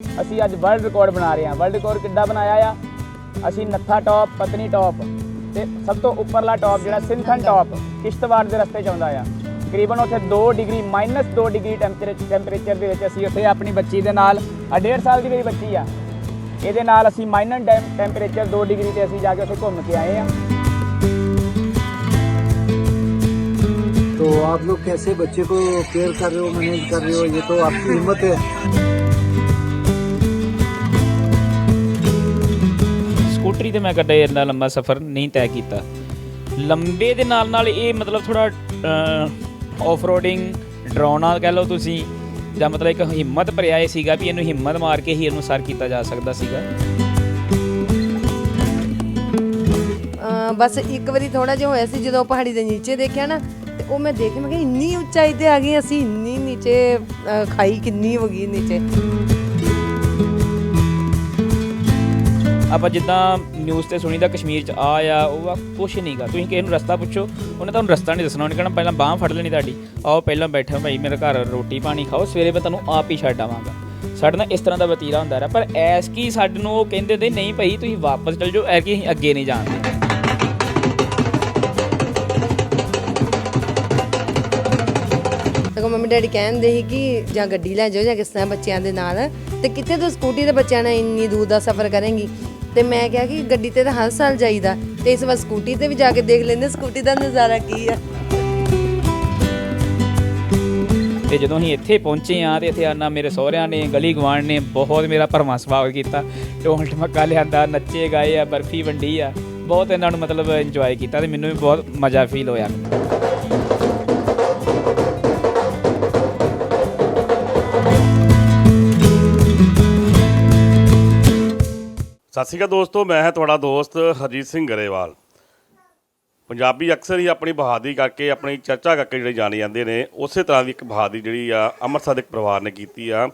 ਅਸੀਂ ਅੱਜ world record ਬਣਾ ਰਹੇ ਹਾਂ ਵਰਲਡ ਰਿਕਾਰਡ ਕਿੱਦਾਂ ਬਣਾਇਆ ਆ ਅਸੀਂ ਨੱਥਾ ਟੌਪ ਪਤਨੀ ਟੌਪ ਤੇ ਸਭ ਤੋਂ ਉੱਪਰਲਾ ਟੌਪ ਜਿਹੜਾ ਸਿੰਥਨ ਟੌਪ ਕਿਸ਼ਤਵਾੜ ਦੇ ਰਸਤੇ 'ਚ ਆਉਂਦਾ ਆ ਤਕਰੀਬਨ ਉੱਥੇ 2 ਡਿਗਰੀ -2 ਡਿਗਰੀ ਟੈਂਪਰੇਚਰ ਦੇ ਵਿੱਚ ਅਸੀਂ ਉੱਥੇ ਆਪਣੀ ਬੱਚੀ ਦੇ ਨਾਲ ਆ 1.5 ਸਾਲ ਦੀ ਮੇਰੀ ਬੱਚੀ ਆ ਇਹਦੇ ਨਾਲ ਅਸੀਂ ਮਾਈਨਸ ਟੈਂਪਰੇਚਰ 2 ਡਿਗਰੀ ਤੇ ਅਸੀਂ ਜਾ ਕੇ ਉੱਥੇ ਘੁੰਮ ਕੇ ਆਏ ਆ तो आप लोग कैसे बच्चे को केयर कर रहे हो मैनेज कर रहे हो ये तो आपकी हिम्मत है ਸਕੂਟਰੀ ਤੇ ਮੈਂ ਕਦੇ ਇੰਨਾ ਲੰਬਾ ਸਫ਼ਰ, ਨਹੀਂ ਤੈਅ ਕੀਤਾ। ਲੰਬੇ ਦੇ ਨਾਲ ਨਾਲ ਇਹ ਮਤਲਬ ਥੋੜਾ ਆਫ ਰੋਡਿੰਗ ਡਰਾਉਣਾ ਕਹਿ ਲਓ ਤੁਸੀਂ, ਜਾਂ ਮਤਲਬ ਇੱਕ ਹਿੰਮਤ ਭਰਿਆ ਇਹ ਸੀਗਾ ਵੀ ਇਹਨੂੰ ਹਿੰਮਤ ਮਾਰ ਕੇ ਹੀ ਇਹਨੂੰ ਸਰ ਕੀਤਾ ਜਾ ਸਕਦਾ ਸੀਗਾ। ਬਸ ਇੱਕ ਵਾਰੀ ਥੋੜਾ ਜਿਹਾ ਹੋਇਆ ਸੀ, ਜਦੋਂ ਪਹਾੜੀ ਦੇ ਨੀਚੇ ਦੇਖਿਆ ਨਾ, ਤੇ ਉਹ ਮੈਂ ਦੇਖ ਮੈਂ ਕਿਹਾ ਇੰਨੀ ਉਚਾਈ ਤੇ ਆ ਗਏ ਅਸੀਂ, ਇੰਨੀ ਨੀਚੇ ਖਾਈ ਕਿੰਨੀ ਹੋ ਗਈ ਨੀਚੇ। ਆਪਾਂ ਜਿੱਦਾਂ ਨਿਊਜ਼ ਤੇ ਸੁਣੀਦਾ ਕਸ਼ਮੀਰ ਚ ਆ ਆ, ਉਹ ਆ, ਕੁਛ ਨਹੀਂਗਾ ਤੁਸੀਂ ਕਿਸੇ ਨੂੰ ਰਸਤਾ ਪੁੱਛੋ, ਉਹਨੇ ਤੁਹਾਨੂੰ ਰਸਤਾ ਨਹੀਂ ਦੱਸਣਾ, ਉਹਨੇ ਕਹਿਣਾ ਪਹਿਲਾਂ ਬਾਹ ਫੜ ਲੈਣੀ ਤੁਹਾਡੀ। ਆਓ ਪਹਿਲਾਂ ਬੈਠੋ ਭਾਈ, ਮੇਰੇ ਘਰ ਰੋਟੀ ਪਾਣੀ ਖਾਓ, ਸਵੇਰੇ ਮੈਂ ਤੁਹਾਨੂੰ ਆਪ ਹੀ ਛੱਡ ਆਵਾਂਗਾ। ਸਾਡੇ ਨਾਲ ਇਸ ਤਰ੍ਹਾਂ ਦਾ ਵਤੀਰਾ ਹੁੰਦਾ ਰਿਹਾ, ਪਰ ਐਸ ਕੀ ਸਾਡੇ ਨੂੰ ਉਹ ਕਹਿੰਦੇ ਤੇ ਨਹੀਂ ਭਾਈ, ਤੁਸੀਂ ਵਾਪਸ ਚਲ ਜਾਓ ਐ ਕਿ ਅਸੀਂ ਅੱਗੇ ਨਹੀਂ ਜਾਣਦੇ ਸਗੋਂ ਮੰਮੀ ਡੈਡੀ ਕਹਿੰਦੇ ਸੀ ਕਿ ਜਾਂ ਗੱਡੀ ਲੈ ਜਾਓ ਜਾਂ ਕਿਸ ਤਰ੍ਹਾਂ ਬੱਚਿਆਂ ਦੇ ਨਾਲ, ਤੇ ਕਿੱਥੇ ਤੂੰ ਸਕੂਟੀ ਤੇ ਬੱਚਿਆਂ ਨਾਲ ਇੰਨੀ ਦੂਰ ਦਾ ਸਫ਼ਰ ਕਰੇਂਗੀ? ਤੇ ਮੈਂ ਕਿਹਾ ਕਿ ਗੱਡੀ ਤੇ ਤਾਂ ਹਰ ਸਾਲ ਜਾਈਦਾ ਤੇ ਇਸ ਵਾਰ ਸਕੂਟੀ ਤੇ ਵੀ ਜਾ ਕੇ ਦੇਖ ਲੈਂਦੇ ਸਕੂਟੀ ਦਾ ਨਜ਼ਾਰਾ ਕੀ ਆ। ਤੇ ਜਦੋਂ ਅਸੀਂ ਇੱਥੇ ਪਹੁੰਚੇ ਆ ਤੇ ਇੱਥੇ ਆਨਾ ਮੇਰੇ ਸਹੁਰਿਆਂ ਨੇ, ਗਲੀ ਗਵਾਂਢ ਨੇ ਬਹੁਤ ਮੇਰਾ ਭਰਵਾਂ ਸਵਾਗਤ ਕੀਤਾ। ਢੋਲ ਢਮੱਕਾ ਲਿਆਂਦਾ, ਨੱਚੇ ਗਾਏ ਆ, ਬਰਫੀ ਵੰਡੀ ਆ, ਬਹੁਤ ਇਹਨਾਂ ਨੂੰ ਮਤਲਬ ਇੰਜੋਏ ਕੀਤਾ ਤੇ ਮੈਨੂੰ ਵੀ ਬਹੁਤ ਮਜ਼ਾ ਫੀਲ ਹੋਇਆ। ਸਤਿ ਸ਼੍ਰੀ ਅਕਾਲ ਦੋਸਤੋ, ਮੈਂ ਹਾਂ ਤੁਹਾਡਾ ਦੋਸਤ ਹਰਜੀਤ ਸਿੰਘ ਗਰੇਵਾਲ। ਪੰਜਾਬੀ ਅਕਸਰ ਹੀ ਆਪਣੀ ਬਹਾਦਰੀ ਕਰਕੇ, ਆਪਣੀ ਚਰਚਾ ਕਰਕੇ ਜਿਹੜੇ ਜਾਣੇ ਜਾਂਦੇ ਨੇ, ਉਸੇ ਤਰ੍ਹਾਂ ਦੀ ਇੱਕ ਬਹਾਦਰੀ ਜਿਹੜੀ ਆ, ਅੰਮ੍ਰਿਤਸਰ ਦੇ ਇੱਕ ਪਰਿਵਾਰ ਨੇ ਕੀਤੀ ਆ।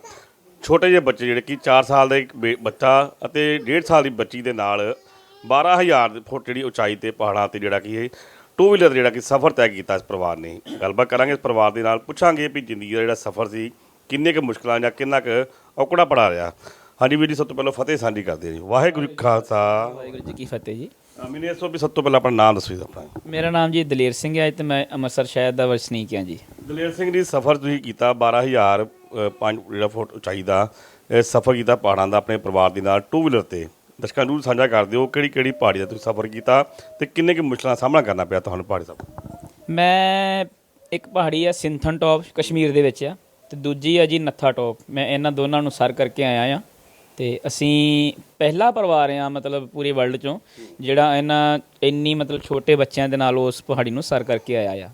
ਛੋਟੇ ਜਿਹੇ ਬੱਚੇ ਜਿਹੜੇ ਕਿ 4 ਸਾਲ ਦੇ ਇੱਕ ਬੇ- ਬੱਚਾ ਅਤੇ 1.5 ਸਾਲ ਦੀ ਬੱਚੀ ਦੇ ਨਾਲ 12000 ਫੁੱਟ ਜਿਹੜੀ ਉਚਾਈ ਤੇ ਪਹਾੜਾਂ ਤੇ ਜਿਹੜਾ ਕਿ ਇਹ ਟੂ ਵੀਲਰ ਜਿਹੜਾ ਕਿ ਸਫ਼ਰ ਤੈਅ ਕੀਤਾ ਇਸ ਪਰਿਵਾਰ ਨੇ। ਗੱਲਬਾਤ ਕਰਾਂਗੇ ਇਸ ਪਰਿਵਾਰ ਦੇ ਨਾਲ, ਪੁੱਛਾਂਗੇ ਵੀ ਜ਼ਿੰਦਗੀ ਦਾ ਜਿਹੜਾ ਸਫ਼ਰ ਸੀ, ਕਿੰਨੇ ਕੁ ਮੁਸ਼ਕਲਾਂ ਜਾਂ ਕਿੰਨਾ ਕੁ ਔਕੜਾ ਪੜਾ ਰਿਹਾ। ਹਾਂਜੀ ਵੀਰ ਜੀ ਸਭ ਤੋਂ ਪਹਿਲਾਂ ਫਤਿਹ ਸਾਂਝੀ ਕਰਦੇ ਹਾਂ ਜੀ। ਵਾਹਿਗੁਰੂ ਜੀ ਖਾਲਸਾ। ਵਾਹਿਗੁਰੂ ਜੀ ਕੀ ਫਤਿਹ ਜੀ। ਮੈਨੂੰ ਇਸ ਤੋਂ ਵੀ ਸਭ ਤੋਂ ਪਹਿਲਾਂ ਆਪਣਾ ਨਾਮ ਦੱਸੋ ਜੀ ਆਪਣਾ। ਮੇਰਾ ਨਾਮ ਜੀ ਦਲੇਰ ਸਿੰਘ ਹੈ ਤੇ ਮੈਂ ਅੰਮ੍ਰਿਤਸਰ ਸ਼ਹਿਰ ਦਾ ਵਸਨੀਕ ਹਾਂ ਜੀ। ਦਲੇਰ ਸਿੰਘ ਜੀ ਸਫ਼ਰ ਤੁਸੀਂ ਕੀਤਾ 12000 ਅ, ਪੰਜ ਜਿਹੜਾ ਫੁੱਟ ਉਚਾਈ ਦਾ ਇਹ ਸਫ਼ਰ ਕੀਤਾ ਪਹਾੜਾਂ ਦਾ ਆਪਣੇ ਪਰਿਵਾਰ ਦੇ ਨਾਲ ਟੂ ਵੀਲਰ ਤੇ। ਦਰਸ਼ਕਾਂ ਨੂੰ ਸਾਂਝਾ ਕਰ ਦਿਓ ਕਿਹੜੀ ਕਿਹੜੀ ਪਹਾੜੀ ਦਾ ਤੁਸੀਂ ਸਫ਼ਰ ਕੀਤਾ ਤੇ ਕਿੰਨੇ ਕਿ ਮੁਸ਼ਕਲਾਂ ਸਾਹਮਣਾ ਕਰਨਾ ਪਿਆ ਤੁਹਾਨੂੰ ਪਹਾੜੀ ਸਫ਼ਰ? ਮੈਂ ਇੱਕ ਪਹਾੜੀ ਆ ਸਿੰਥਨ ਟੌਪ ਕਸ਼ਮੀਰ ਦੇ ਵਿੱਚ ਆ ਤੇ ਦੂਜੀ ਆ ਜੀ ਨੱਥਾ ਟੌਪ ਮੈਂ ਇਹਨਾਂ ਦੋਨਾਂ ਨੂੰ ਸਰ ਕਰਕੇ ਆਇਆ ਆ। ਤੇ ਅਸੀਂ ਪਹਿਲਾ ਪਰਿਵਾਰ ਆ ਮਤਲਬ ਪੂਰੇ ਵਰਲਡ ਚੋਂ, ਜਿਹੜਾ ਇਹਨਾਂ ਇੰਨੀ ਮਤਲਬ ਛੋਟੇ ਬੱਚਿਆਂ ਦੇ ਨਾਲ ਉਸ ਪਹਾੜੀ ਨੂੰ ਸਰ ਕਰਕੇ ਆਇਆ ਆ।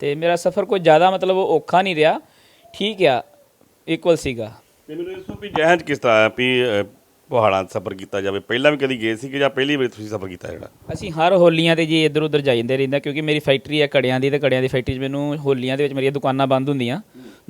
ਤੇ ਮੇਰਾ ਸਫ਼ਰ ਕੋਈ ਜ਼ਿਆਦਾ ਮਤਲਬ ਔਖਾ ਨਹੀਂ ਰਿਹਾ, ਠੀਕ ਆ ਇਕੁਅਲ ਸੀਗਾ। ਤੇ ਮੈਨੂੰ ਇਸ ਵੀ ਜਹਿਜ ਕਿਸ ਤਰ੍ਹਾਂ ਵੀ ਪਹਾੜਾਂ ਦਾ ਸਫ਼ਰ ਕੀਤਾ ਜਾਵੇ। ਪਹਿਲਾਂ ਵੀ ਕਦੀ ਗਏ ਸੀ ਕਿ ਜਾਂ ਪਹਿਲੀ ਵਾਰ ਤੁਸੀਂ ਸਫ਼ਰ ਕੀਤਾ ਜਿਹੜਾ? ਅਸੀਂ ਹਰ ਹੋਲੀਆਂ ਤੇ ਜੀ ਇੱਧਰ ਉੱਧਰ ਜਾਂਦੇ ਰਹਿੰਦਾ ਕਿਉਂਕਿ ਮੇਰੀ ਫੈਕਟਰੀ ਹੈ ਕੜਿਆਂ ਦੀ ਤੇ ਕੜਿਆਂ ਦੀ ਫੈਕਟਰੀ 'ਚ ਮੈਨੂੰ ਹੋਲੀਆਂ ਦੇ ਵਿੱਚ ਮੇਰੀਆਂ ਦੁਕਾਨਾਂ ਬੰਦ ਹੁੰਦੀਆਂ।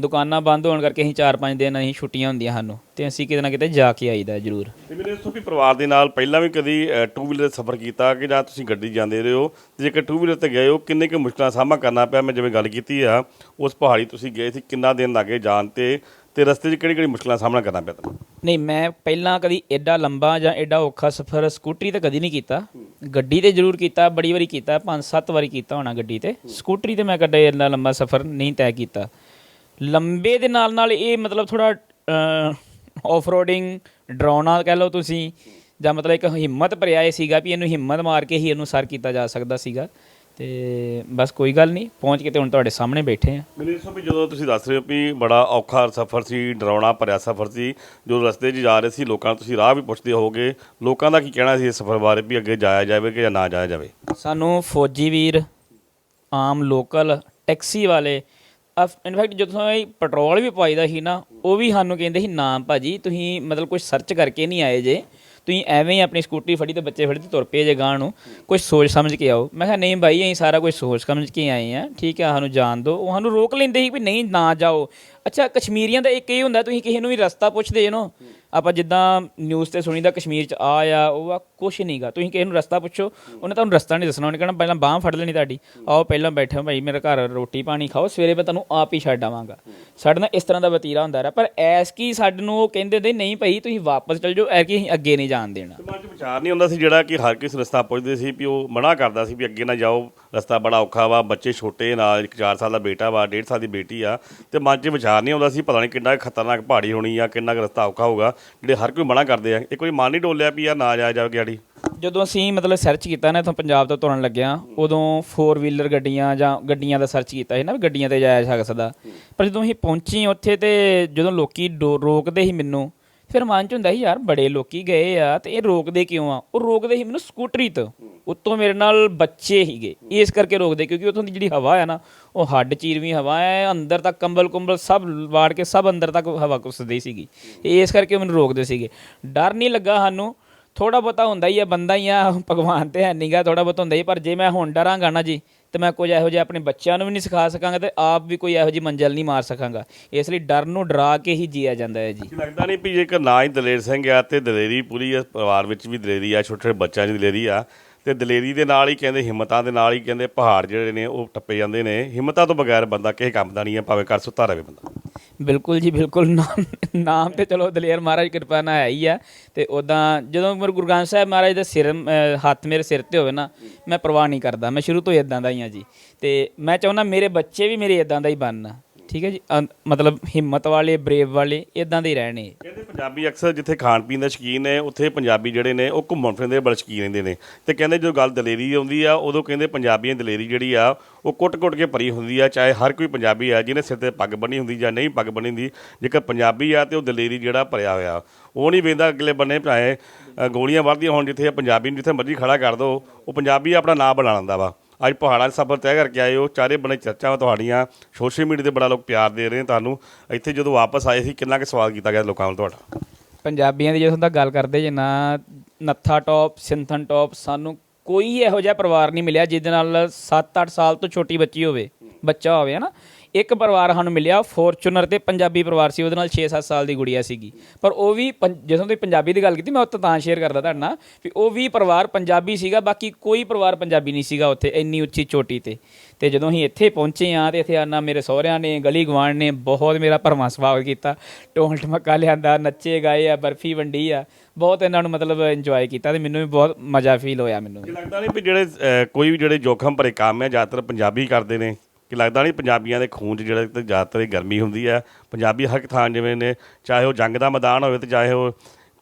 ਦੁਕਾਨਾਂ ਬੰਦ ਹੋਣ ਕਰਕੇ ਅਸੀਂ 4-5 ਦਿਨ ਅਸੀਂ ਛੁੱਟੀਆਂ ਹੁੰਦੀਆਂ ਸਾਨੂੰ ਤੇ ਅਸੀਂ ਕਿਤੇ ਨਾ ਕਿਤੇ ਜਾ ਕੇ ਆਈਦਾ ਜ਼ਰੂਰ। ਤੇ ਮੈਨੂੰ ਇਸ ਤੋਂ ਵੀ ਪਰਿਵਾਰ ਦੇ ਨਾਲ ਪਹਿਲਾਂ ਵੀ ਕਦੀ ਟੂ ਵੀਲਰ ਤੇ ਸਫ਼ਰ ਕੀਤਾ ਕਿ ਜਾਂ ਤੁਸੀਂ ਗੱਡੀ ਜਾਂਦੇ ਰਹੇ ਹੋ? ਤੇ ਜੇਕਰ ਟੂ ਵੀਲਰ ਤੇ ਗਏ ਹੋ ਕਿੰਨੇ ਕੁ ਮੁਸ਼ਕਲਾਂ ਸਾਹਮਣਾ ਕਰਨਾ ਪਿਆ? ਮੈਂ ਜਿਵੇਂ ਗੱਲ ਕੀਤੀ ਆ ਉਸ ਪਹਾੜੀ ਤੁਸੀਂ ਗਏ ਸੀ ਕਿੰਨਾ ਦਿਨ ਲੱਗੇ ਜਾਣ ਤੇ? ਤੇ ਰਸਤੇ 'ਚ ਕਿਹੜੀ ਕਿਹੜੀ ਮੁਸ਼ਕਲਾਂ ਦਾ ਸਾਹਮਣਾ ਕਰਨਾ ਪਿਆ ਤੁਹਾਨੂੰ ਨਹੀਂ, ਮੈਂ ਪਹਿਲਾਂ ਕਦੀ ਐਡਾ ਲੰਬਾ ਜਾਂ ਐਡਾ ਔਖਾ ਸਫ਼ਰ, ਸਕੂਟਰੀ ਤੇ ਕਦੀ ਨਹੀਂ ਕੀਤਾ। ਗੱਡੀ ਤੇ ਜ਼ਰੂਰ ਕੀਤਾ, ਬੜੀ ਵਾਰੀ ਕੀਤਾ 5-7 ਵਾਰੀ ਕੀਤਾ ਹੋਣਾ ਗੱਡੀ ਤੇ। ਸਕੂਟਰੀ ਤੇ ਮੈਂ ਕਦੇ ਇੰਨਾ ਲੰਬਾ ਸਫ਼ਰ ਨਹੀਂ ਤੈਅ ਕੀਤਾ। ਲੰਬੇ ਦੇ ਨਾਲ ਨਾਲ ਇਹ ਮਤਲਬ ਥੋੜਾ ਆਫ ਰੋਡਿੰਗ ਡਰਾਉਣਾ ਕਹਿ ਲਓ ਤੁਸੀਂ, ਜਾਂ ਮਤਲਬ ਇੱਕ ਹਿੰਮਤ ਭਰਿਆ ਇਹ ਸੀਗਾ ਵੀ ਇਹਨੂੰ ਹਿੰਮਤ ਮਾਰ ਕੇ ਹੀ ਇਹਨੂੰ ਸਰ ਕੀਤਾ ਜਾ ਸਕਦਾ ਸੀਗਾ। ਤੇ ਬਸ ਕੋਈ ਗੱਲ ਨਹੀਂ ਪਹੁੰਚ ਕੇ ਤੇ ਹੁਣ ਤੁਹਾਡੇ ਸਾਹਮਣੇ ਬੈਠੇ ਆ ਮੈਨੂੰ ਤੋਂ ਵੀ ਜਦੋਂ ਤੁਸੀਂ ਦੱਸ ਰਹੇ ਹੋ ਵੀ ਬੜਾ ਔਖਾ ਸਫ਼ਰ ਸੀ ਡਰਾਉਣਾ ਭਰਿਆ ਸਫ਼ਰ ਸੀ ਜੋ ਰਸਤੇ 'ਚ ਜਾ ਰਹੇ ਸੀ ਲੋਕਾਂ ਨੂੰ ਤੁਸੀਂ ਰਾਹ ਵੀ ਪੁੱਛਦੇ ਹੋਵੋਗੇ ਲੋਕਾਂ ਦਾ ਕੀ ਕਹਿਣਾ ਸੀ ਇਸ ਸਫ਼ਰ ਬਾਰੇ ਵੀ ਅੱਗੇ ਜਾਇਆ ਜਾਵੇ ਕਿ ਜਾਂ ਨਾ ਜਾਇਆ ਜਾਵੇ? ਸਾਨੂੰ ਫੌਜੀ ਵੀਰ ਆਮ ਲੋਕਲ ਟੈਕਸੀ ਵਾਲੇ ਇਨਫੈਕਟ ਜਦੋਂ ਅਸੀਂ ਪੈਟਰੋਲ ਵੀ ਪਾਈਦਾ ਸੀ ਨਾ ਉਹ ਵੀ ਸਾਨੂੰ ਕਹਿੰਦੇ ਸੀ ਨਾ ਭਾਜੀ ਤੁਸੀਂ ਮਤਲਬ ਕੁਝ ਸਰਚ ਕਰਕੇ ਨਹੀਂ ਆਏ ਜੇ। ਤੁਸੀਂ ਐਵੇਂ ਹੀ ਆਪਣੀ ਸਕੂਟਰੀ ਫੜੀ ਤੇ ਬੱਚੇ ਫੜੀ ਤੇ ਤੁਰ ਪਏ ਜੇ ਗਾਂ ਨੂੰ। ਕੁਝ ਸੋਚ ਸਮਝ ਕੇ ਆਓ। ਮੈਂ ਕਿਹਾ, ਨਹੀਂ ਭਾਈ ਅਸੀਂ ਸਾਰਾ ਕੁਝ ਸੋਚ ਸਮਝ ਕੇ ਆਏ ਆ। ਠੀਕ ਆ ਸਾਨੂੰ ਜਾਣ ਦਿਓ। ਉਹ ਸਾਨੂੰ ਰੋਕ ਲੈਂਦੇ ਸੀ ਵੀ ਨਹੀਂ, ਨਾ ਜਾਓ। ਅੱਛਾ, ਕਸ਼ਮੀਰੀਆਂ ਦਾ ਇੱਕ ਇਹ ਹੁੰਦਾ, ਤੁਸੀਂ ਕਿਸੇ ਨੂੰ ਵੀ ਰਸਤਾ ਪੁੱਛਦੇ ਜੇ ਨਾ। ਆਪਾਂ ਜਿੱਦਾਂ ਨਿਊਜ਼ ਤੇ ਸੁਣੀਦਾ ਕਸ਼ਮੀਰ ਚ ਆ ਆ, ਉਹ ਆ ਕੁਛ ਨਹੀਂਗਾ। ਤੁਸੀਂ ਕਿਸੇ ਨੂੰ ਰਸਤਾ ਪੁੱਛੋ, ਉਹਨੇ ਤੁਹਾਨੂੰ ਰਸਤਾ ਨਹੀਂ ਦੱਸਣਾ, ਉਹਨੇ ਕਹਿਣਾ ਪਹਿਲਾਂ ਬਾਹ ਫੜ ਲੈਣੀ ਤੁਹਾਡੀ। ਆਓ ਪਹਿਲਾਂ ਬੈਠੋ ਭਾਈ, ਮੇਰੇ ਘਰ ਰੋਟੀ ਪਾਣੀ ਖਾਓ, ਸਵੇਰੇ ਮੈਂ ਤੁਹਾਨੂੰ ਆਪ ਹੀ ਛੱਡ ਆਵਾਂਗਾ। ਸਾਡੇ ਨਾਲ ਇਸ ਤਰ੍ਹਾਂ ਦਾ ਵਤੀਰਾ ਹੁੰਦਾ ਰਿਹਾ, ਪਰ ਐਸ ਕੀ ਸਾਡੇ ਨੂੰ ਉਹ ਕਹਿੰਦੇ ਦੇ ਨਹੀਂ ਭਾਈ, ਤੁਸੀਂ ਵਾਪਸ ਚਲ ਜਾਓ ਐ ਕਿ ਅਸੀਂ ਅੱਗੇ ਨਹੀਂ ਜਾਣ ਦੇਣਾ। ਮਨ 'ਚ ਵਿਚਾਰ ਨਹੀਂ ਹੁੰਦਾ ਸੀ ਜਿਹੜਾ ਕਿ ਹਰ ਕਿਸ ਰਸਤਾ ਪੁੱਛਦੇ ਸੀ ਵੀ ਉਹ ਮਨਾ ਕਰਦਾ ਸੀ ਵੀ ਅੱਗੇ ਨਾ ਜਾਓ, ਰਸਤਾ ਬੜਾ ਔਖਾ ਵਾ, ਬੱਚੇ ਛੋਟੇ ਨਾਲ, ਇੱਕ 4 ਸਾਲ ਦਾ ਬੇਟਾ ਵਾ 1.5 ਸਾਲ ਦੀ ਬੇਟੀ ਆ, ਤੇ ਮਨ 'ਚ ਵਿਚਾਰ ਨਹੀਂ ਆਉਂਦਾ ਸੀ ਪਤਾ ਨਹੀਂ ਕਿੰਨਾ ਕੁ ਖਤਰਨਾਕ ਪਹਾੜੀ ਹੋਣੀ ਆ, ਕਿੰਨਾ ਕੁ ਰਸਤਾ ਔਖਾ ਹੋਊਗਾ, ਜਿਹੜੇ ਹਰ ਕੋਈ ਮਨਾ ਕਰਦੇ ਆ। ਇੱਕ ਕੋਈ ਮਨ ਨਹੀਂ ਡੋਲਿਆ ਵੀ ਯਾਰ ਨਾ ਜਾਇਆ ਜਾਵੇ ਗਾੜੀ ਜਦੋਂ ਅਸੀਂ ਮਤਲਬ ਸਰਚ ਕੀਤਾ ਨਾ ਇੱਥੋਂ ਪੰਜਾਬ ਤੋਂ ਤੁਰਨ ਲੱਗਿਆ, ਉਦੋਂ 4 ਵੀਲਰ ਗੱਡੀਆਂ ਜਾਂ ਗੱਡੀਆਂ ਦਾ ਸਰਚ ਕੀਤਾ ਸੀ ਨਾ, ਵੀ ਗੱਡੀਆਂ ਤੇ ਜਾਇਆ ਜਾ ਸਕਦਾ। ਪਰ ਜਦੋਂ ਅਸੀਂ ਪਹੁੰਚੇ ਉੱਥੇ ਤੇ ਜਦੋਂ ਲੋਕੀ ਡੋ- ਰੋਕਦੇ ਸੀ ਮੈਨੂੰ, ਫਿਰ ਮਨ ਚ ਹੁੰਦਾ ਸੀ, ਯਾਰ ਬੜੇ ਲੋਕੀ ਗਏ ਆ, ਤੇ ਇਹ ਰੋਕਦੇ ਕਿਉਂ ਆ? ਉਹ ਰੋਕਦੇ ਸੀ ਮੈਨੂੰ ਸਕੂਟਰੀ ਤੋਂ। ਉੱਤੋਂ ਮੇਰੇ ਨਾਲ ਬੱਚੇ ਹੀਗੇ ਇਸ ਕਰਕੇ ਰੋਕਦੇ, ਕਿਉਂਕਿ ਉੱਥੋਂ ਦੀ ਜਿਹੜੀ ਹਵਾ ਹੈ ਨਾ, ਉਹ ਹੱਡ ਚੀਰਵੀਂ ਹਵਾ ਹੈ ਅੰਦਰ ਤੱਕ ਕੰਬਲ ਕੁੰਬਲ ਸਭ ਵਾੜ ਕੇ ਸਭ ਅੰਦਰ ਤੱਕ ਹਵਾ ਘੁੱਸਦੀ ਸੀਗੀ। ਇਸ ਕਰਕੇ ਉਹ ਮੈਨੂੰ ਰੋਕਦੇ ਸੀਗੇ। ਡਰ ਨਹੀਂ ਲੱਗਾ ਸਾਨੂੰ। ਥੋੜਾ ਬਹੁਤਾ ਹੁੰਦਾ ਹੀ ਆ, ਬੰਦਾ ਹੀ ਆ, ਭਗਵਾਨ ਤੇ ਹੈ ਨਹੀਂਗਾ ਥੋੜਾ ਬਹੁਤ ਹੁੰਦਾ ਹੀ ਪਰ ਜੇ ਮੈਂ ਹੁਣ ਡਰਾਂਗਾ ਨਾ ਜੀ, ਤੇ ਮੈਂ ਕੁਝ ਇਹੋ ਜਿਹਾ ਆਪਣੇ ਬੱਚਿਆਂ ਨੂੰ ਵੀ ਨਹੀਂ ਸਿਖਾ ਸਕਾਂਗਾ ਤੇ ਆਪ ਵੀ ਕੋਈ ਇਹੋ ਜਿਹੀ ਮੰਜ਼ਲ ਨਹੀਂ ਮਾਰ ਸਕਾਂਗਾ। ਇਸ ਲਈ ਡਰ ਨੂੰ ਡਰਾ ਕੇ ਹੀ ਜੀਆ ਜਾਂਦਾ ਹੈ ਜੀ। ਲੱਗਦਾ ਨਹੀਂ ਵੀ ਜੇਕਰ ਨਾ ਹੀ ਦਲੇਰ ਸਿੰਘ ਆ ਤੇ ਦਲੇਰੀ ਪੂਰੀ ਆ ਪਰਿਵਾਰ ਵਿੱਚ ਵੀ ਦਲੇਰੀ ਆ ਛੋਟੇ ਛੋਟੇ ਬੱਚਿਆਂ ਦੀ ਦਲੇਰੀ ਆ, ਤੇ ਦਲੇਰੀ ਦੇ ਨਾਲ ਹੀ ਕਹਿੰਦੇ ਹਿੰਮਤਾਂ ਦੇ ਨਾਲ ਹੀ ਕਹਿੰਦੇ ਪਹਾੜ ਜਿਹੜੇ ਨੇ ਉਹ ਟੱਪੇ ਜਾਂਦੇ ਨੇ। ਹਿੰਮਤਾਂ ਤੋਂ ਬਗੈਰ ਬੰਦਾ ਕਿਸੇ ਕੰਮ ਦਾ ਨਹੀਂ ਹੈ ਭਾਵੇਂ ਕਰ ਸੁੱਤਾ ਰਹੇ ਬੰਦਾ। ਬਿਲਕੁਲ ਜੀ ਬਿਲਕੁਲ। ਨਾਮ ਨਾਮ ਤੇ ਚਲੋ ਦਲੇਰ ਮਹਾਰਾਜ ਕਿਰਪਾ ਨਾਲ ਹੈ ਹੀ ਆ। ਤੇ ਉਦਾਂ ਜਦੋਂ ਮੇਰੇ ਗੁਰੂ ਗ੍ਰੰਥ ਸਾਹਿਬ ਮਹਾਰਾਜ ਦਾ ਸਿਰ ਅਹ, ਹੱਥ ਮੇਰੇ ਸਿਰ ਤੇ ਹੋਵੇ ਨਾ ਮੈਂ ਪਰਵਾਹ ਨਹੀਂ ਕਰਦਾ। ਮੈਂ ਸ਼ੁਰੂ ਤੋਂ ਇਦਾਂ ਦਾ ਹੀ ਆ ਜੀ। ਤੇ ਮੈਂ ਚਾਹੁੰਦਾ ਮੇਰੇ ਬੱਚੇ ਵੀ ਮੇਰੇ ਇਦਾਂ ਦਾ ਹੀ ਬਣਨ। ਠੀਕ ਹੈ ਜੀ? ਅੰ- ਮਤਲਬ ਹਿੰਮਤ ਵਾਲੇ ਬਰੇਵ ਵਾਲੇ ਇਦਾਂ ਦੇ ਹੀ ਰਹਿਣੇ। ਕਹਿੰਦੇ ਪੰਜਾਬੀ ਅਕਸਰ ਜਿੱਥੇ ਖਾਣ ਪੀਣ ਦਾ ਸ਼ੌਕੀਨ ਨੇ ਉੱਥੇ ਪੰਜਾਬੀ ਜਿਹੜੇ ਨੇ ਉਹ ਘੁੰਮਣ ਫਿਰਨ ਦੇ ਬੜੇ ਸ਼ੌਕੀਨ ਰਹਿੰਦੇ ਨੇ। ਤੇ ਕਹਿੰਦੇ ਜਦੋਂ ਗੱਲ ਦਲੇਰੀ ਦੀ ਆਉਂਦੀ ਆ ਉਦੋਂ ਕਹਿੰਦੇ ਪੰਜਾਬੀਆਂ ਦੀ ਦਲੇਰੀ ਜਿਹੜੀ ਆ ਉਹ ਕੁੱਟ-ਕੁੱਟ ਕੇ ਭਰੀ ਹੁੰਦੀ ਆ ਚਾਹੇ ਹਰ ਕੋਈ ਪੰਜਾਬੀ ਆ ਜਿਹਨੇ ਸਿਰ ਤੇ ਪੱਗ ਬੰਨੀ ਹੁੰਦੀ ਜਾਂ ਨਹੀਂ ਪੱਗ ਬੰਨੀ ਹੁੰਦੀ ਜੇਕਰ ਪੰਜਾਬੀ ਆ ਤੇ ਉਹ ਦਲੇਰੀ ਜਿਹੜਾ ਭਰਿਆ ਹੋਇਆ। ਉਹ ਨਹੀਂ ਵੇਂਦਾ ਅਗਲੇ ਬੰਨੇ ਭਾਵੇਂ ਅ, ਗੋਲੀਆਂ ਵੱਧਦੀਆਂ ਹੋਣ ਜਿੱਥੇ ਪੰਜਾਬੀ ਨੂੰ ਜਿੱਥੇ ਮਰਜ਼ੀ ਖੜਾ ਕਰ ਦੋ ਉਹ ਪੰਜਾਬੀ ਆਪਣਾ ਨਾਂ ਬਣਾ ਲੈਂਦਾ ਵਾ। ਅੱਜ ਪਹਾੜਾਂ 'ਚ ਸਫ਼ਰ ਤੈਅ ਕਰਕੇ ਆਏ ਹੋ, ਚਾਰੇ ਬਣੇ ਚਰਚਾਵਾਂ ਤੁਹਾਡੀਆਂ ਸੋਸ਼ਲ ਮੀਡੀਆ ਤੇ ਬੜਾ ਲੋਕ ਪਿਆਰ ਦੇ ਰਹੇ ਨੇ ਤੁਹਾਨੂੰ। ਇੱਥੇ ਜਦੋਂ ਵਾਪਸ ਆਏ ਸੀ, ਕਿੰਨਾ ਕੁ ਸਵਾਲ ਕੀਤਾ ਗਿਆ ਲੋਕਾਂ ਵੱਲ ਤੁਹਾਡਾ? ਪੰਜਾਬੀਆਂ ਦੀ ਜਦੋਂ ਦਾ ਗੱਲ ਕਰਦੇ ਜੇ ਨਾ, ਨੱਥਾ ਟੌਪ, ਸਿੰਥਨ ਟੌਪ, ਸਾਨੂੰ ਕੋਈ ਇਹੋ ਜਿਹਾ ਪਰਿਵਾਰ ਨਹੀਂ ਮਿਲਿਆ ਜਿਹਦੇ ਨਾਲ 7-8 ਸਾਲ ਤੋਂ ਛੋਟੀ ਬੱਚੀ ਹੋਵੇ, ਬੱਚਾ ਹੋਵੇ, ਹਨਾ? ਇੱਕ ਪਰਿਵਾਰ ਸਾਨੂੰ ਮਿਲਿਆ ਫੋਰਚੂਨਰ ਤੇ ਪੰਜਾਬੀ ਪਰਿਵਾਰ ਸੀ ਉਹਦੇ ਨਾਲ 6-7 ਸਾਲ ਦੀ ਗੁੜੀਆ ਸੀਗੀ। ਪਰ ਉਹ ਵੀ ਪੰ- ਜਦੋਂ ਤੁਸੀਂ ਪੰਜਾਬੀ ਦੀ ਗੱਲ ਕੀਤੀ ਮੈਂ ਉੱਥੇ ਤਾਂ ਸ਼ੇਅਰ ਕਰਦਾ ਤੁਹਾਡੇ ਨਾਲ ਵੀ ਉਹ ਵੀ ਪਰਿਵਾਰ ਪੰਜਾਬੀ ਸੀਗਾ ਬਾਕੀ ਕੋਈ ਪਰਿਵਾਰ ਪੰਜਾਬੀ ਨਹੀਂ ਸੀਗਾ ਉੱਥੇ ਇੰਨੀ ਉੱਚੀ ਚੋਟੀ ਤੇ। ਤੇ ਜਦੋਂ ਅਸੀਂ ਇੱਥੇ ਪਹੁੰਚੇ ਆ ਤੇ ਇੱਥੇ ਆਨਾ ਮੇਰੇ ਸਹੁਰਿਆਂ ਨੇ ਗਲੀ ਗਵਾਂਢ ਨੇ ਬਹੁਤ ਮੇਰਾ ਭਰਵਾਂ ਸਵਾਗਤ ਕੀਤਾ। ਢੋਲ ਢਮੱਕਾ ਲਿਆਂਦਾ ਨੱਚੇ ਗਾਏ ਆ ਬਰਫੀ ਵੰਡੀ ਆ ਬਹੁਤ ਇਹਨਾਂ ਨੂੰ ਮਤਲਬ ਇੰਜੋਏ ਕੀਤਾ ਤੇ ਮੈਨੂੰ ਵੀ ਬਹੁਤ ਮਜ਼ਾ ਫੀਲ ਹੋਇਆ ਮੈਨੂੰ। ਲੱਗਦਾ ਨਹੀਂ ਵੀ ਜਿਹੜੇ ਅ, ਕੋਈ ਵੀ ਜਿਹੜੇ ਜੋਖਮ ਭਰੇ ਕੰਮ ਹੈ ਜ਼ਿਆਦਾਤਰ ਪੰਜਾਬੀ ਕਰਦੇ ਨੇ? ਕਿ ਲੱਗਦਾ ਨਹੀਂ ਪੰਜਾਬੀਆਂ ਦੇ ਖੂਨ 'ਚ ਜਿਹੜਾ ਤੇ ਜ਼ਿਆਦਾਤਰ ਗਰਮੀ ਹੁੰਦੀ ਹੈ ਪੰਜਾਬੀ ਹਰ ਇੱਕ ਥਾਂ ਜਿਵੇਂ ਨੇ, ਚਾਹੇ ਉਹ ਜੰਗ ਦਾ ਮੈਦਾਨ ਹੋਵੇ ਤੇ ਚਾਹੇ ਉਹ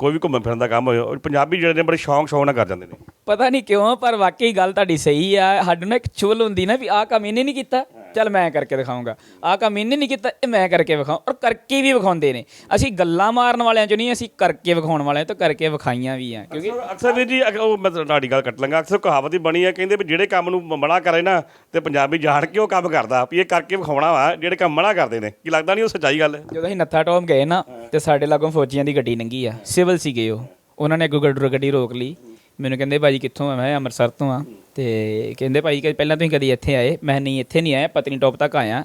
ਕੋਈ ਵੀ ਘੁੰਮਣ ਫਿਰਨ ਦਾ ਕੰਮ ਹੋਵੇ ਉਹ ਪੰਜਾਬੀ ਜਿਹੜੇ ਨੇ ਬੜੇ ਸ਼ੌਂਕ ਸ਼ੌਂਕ ਨਾਲ ਕਰ ਜਾਂਦੇ ਨੇ। ਪਤਾ ਨਹੀਂ ਕਿਉਂ, ਪਰ ਵਾਕਈ ਗੱਲ ਤੁਹਾਡੀ ਸਹੀ ਆ। ਸਾਡੇ ਨਾਲ ਇੱਕ ਚੁੱਲ ਹੁੰਦੀ ਨਾ ਵੀ ਆਹ ਕੰਮ ਇਹਨੇ ਨਹੀਂ ਕੀਤਾ। ਚੱਲ ਮੈਂ ਕਰਕੇ ਦਿਖਾਉਂਗਾ। ਆਹ ਕੰਮ ਇਹਨੇ ਨਹੀਂ ਕੀਤਾ ਇਹ ਮੈਂ ਕਰਕੇ ਵਿਖਾਉਂ। ਔਰ ਕਰਕੇ ਵੀ ਵਿਖਾਉਂਦੇ ਨੇ। ਅਸੀਂ ਗੱਲਾਂ ਮਾਰਨ ਵਾਲਿਆਂ ਚੋਂ ਨਹੀਂ ਅਸੀਂ ਕਰਕੇ ਵਿਖਾਉਣ ਵਾਲਿਆਂ ਤੋਂ ਕਰਕੇ ਵਿਖਾਈਆਂ ਵੀ ਆ ਕਿਉਂਕਿ ਅਕਸਰ- ਅਕਸਰ ਵੀ ਜੀ ਅਕ- ਉਹ ਮੈਂ ਤੁਹਾਡੀ ਗੱਲ ਕੱਟ ਲਾਂਗਾ। ਅਕਸਰ ਕਹਾਵਤ ਹੀ ਬਣੀ ਹੈ ਕਹਿੰਦੇ ਵੀ ਜਿਹੜੇ ਕੰਮ ਨੂੰ ਮਨਾ ਕਰੇ ਨਾ ਤੇ ਪੰਜਾਬੀ ਜਾਣ ਕੇ ਉਹ ਕੰਮ ਕਰਦਾ। ਵੀ ਇਹ ਕਰਕੇ ਵਿਖਾਉਣਾ ਵਾ ਜਿਹੜੇ ਕੰਮ ਮਨਾ ਕਰਦੇ ਨੇ। ਕੀ ਲੱਗਦਾ ਨਹੀਂ ਉਹ ਸੱਚਾਈ ਗੱਲ? ਹੈ ਜਦੋਂ ਅਸੀਂ ਨੱਥਾ ਟੋਪ ਗਏ ਨਾ ਤੇ ਸਾਡੇ ਲਾਗੋਂ ਫੌਜੀਆਂ ਦੀ ਗੱਡੀ ਲੰਘੀ ਆ। ਸਿਵਲ ਸੀਗੇ ਉਹ। ਉਹਨਾਂ ਨੇ ਅੱਗੋਂ ਗੱਡੀ ਗੱਡੀ ਰੋਕ ਲਈ। ਮੈਨੂੰ ਕਹਿੰਦੇ, ਭਾਜੀ, ਕਿੱਥੋਂ ਆ? ਮੈਂ ਅੰਮ੍ਰਿਤਸਰ ਤੋਂ ਆ। ਤੇ ਕਹਿੰਦੇ ਭਾਈ ਕਿ ਪਹਿਲਾਂ ਤੁਸੀਂ ਕਦੀ ਇੱਥੇ ਆਏ? ਮੈਂ ਨਹੀਂ, ਇੱਥੇ ਨਹੀਂ ਆਇਆ, ਪਤਨੀਟੌਪ ਤੱਕ ਆਇਆ।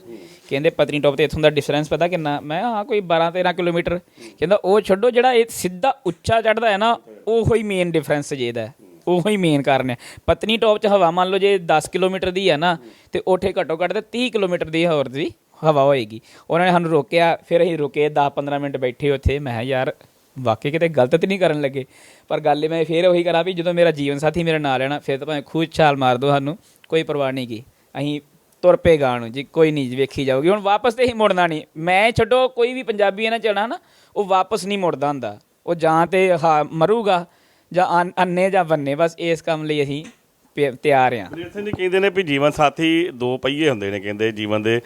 ਕਹਿੰਦੇ, ਪਤਨੀਟੌਪ ਤੇ ਇੱਥੋਂ ਦਾ ਡਿਫਰੈਂਸ ਪਤਾ ਕਿੰਨਾ? ਮੈਂ ਹਾਂ, ਕੋਈ 12 13 ਕਿਲੋਮੀਟਰ। ਕਹਿੰਦਾ, ਉਹ ਛੱਡੋ, ਜਿਹੜਾ ਇਹ ਸਿੱਧਾ ਉੱਚਾ ਚੜਦਾ ਹੈ ਨਾ, ਉਹੋ ਹੀ ਮੇਨ ਡਿਫਰੈਂਸ ਜਿਹਦਾ ਉਹੋ ਹੀ ਮੇਨ ਕਾਰਨ ਹੈ। ਪਤਨੀਟੌਪ 'ਚ ਹਵਾ ਮੰਨ ਲਓ, ਜੇ 10 ਕਿਲੋਮੀਟਰ ਦੀ ਹੈ ਨਾ, ਤੇ ਉੱਥੇ ਘੱਟੋ ਘੱਟ ਤੇ 30 ਕਿਲੋਮੀਟਰ ਦੀ ਹੋਰ ਦੀ ਹਵਾ ਹੋਏਗੀ। ਉਹਨਾਂ ਨੇ ਸਾਨੂੰ ਰੋਕਿਆ, ਫਿਰ ਅਸੀਂ ਰੁਕੇ 10-15 ਮਿੰਟ ਬੈਠੇ ਉੱਥੇ। ਮੈਂ ਕਿਹਾ, ਯਾਰ, ਵਾਕਈ ਕਿਤੇ ਗਲਤ ਤੇ ਨਹੀਂ ਕਰਨ ਲੱਗੇ? ਪਰ ਗੱਲ ਮੈਂ ਫੇਰ ਉਹੀ ਕਰਾਂ ਵੀ ਜਦੋਂ ਮੇਰਾ ਜੀਵਨ ਸਾਥੀ ਮੇਰੇ ਨਾਲ ਰਹਿਣਾ ਫਿਰ ਤਾਂ ਭਾਵੇਂ ਖੂਜ ਛਾਲ ਮਾਰ ਦੋ ਸਾਨੂੰ ਕੋਈ ਪਰਵਾਹ ਨਹੀਂ ਕੀ ਅਸੀਂ ਤੁਰ ਪਏ ਗਾਂ ਜੀ ਕੋਈ ਨਹੀਂ ਜੀ, ਵੇਖੀ ਜਾਊਗੀ। ਹੁਣ ਵਾਪਸ ਤੇ ਹੀ ਮੁੜਨਾ ਨਹੀਂ। ਮੈਂ ਛੱਡੋ ਕੋਈ ਵੀ ਪੰਜਾਬੀ ਇਹਨਾਂ ਚੜਾ ਨਾ ਉਹ ਵਾਪਸ ਨਹੀਂ ਮੁੜਦਾ ਹੁੰਦਾ। ਉਹ ਜਾਂ ਤੇ ਹਾਂ ਮਰੂਗਾ ਜਾਂ ਅੰਨੇ ਜਾਂ ਬੰਨੇ ਬਸ ਇਸ ਕੰਮ ਲਈ ਅਸੀਂ ਪਿ- ਤਿਆਰ ਆ। ਸੁਨੀਲ ਜੀ ਕਹਿੰਦੇ ਨੇ ਵੀ ਜੀਵਨ ਸਾਥੀ ਦੋ ਪਹੀਏ ਹੁੰਦੇ ਨੇ ਕਹਿੰਦੇ ਜੀਵਨ ਦੇ।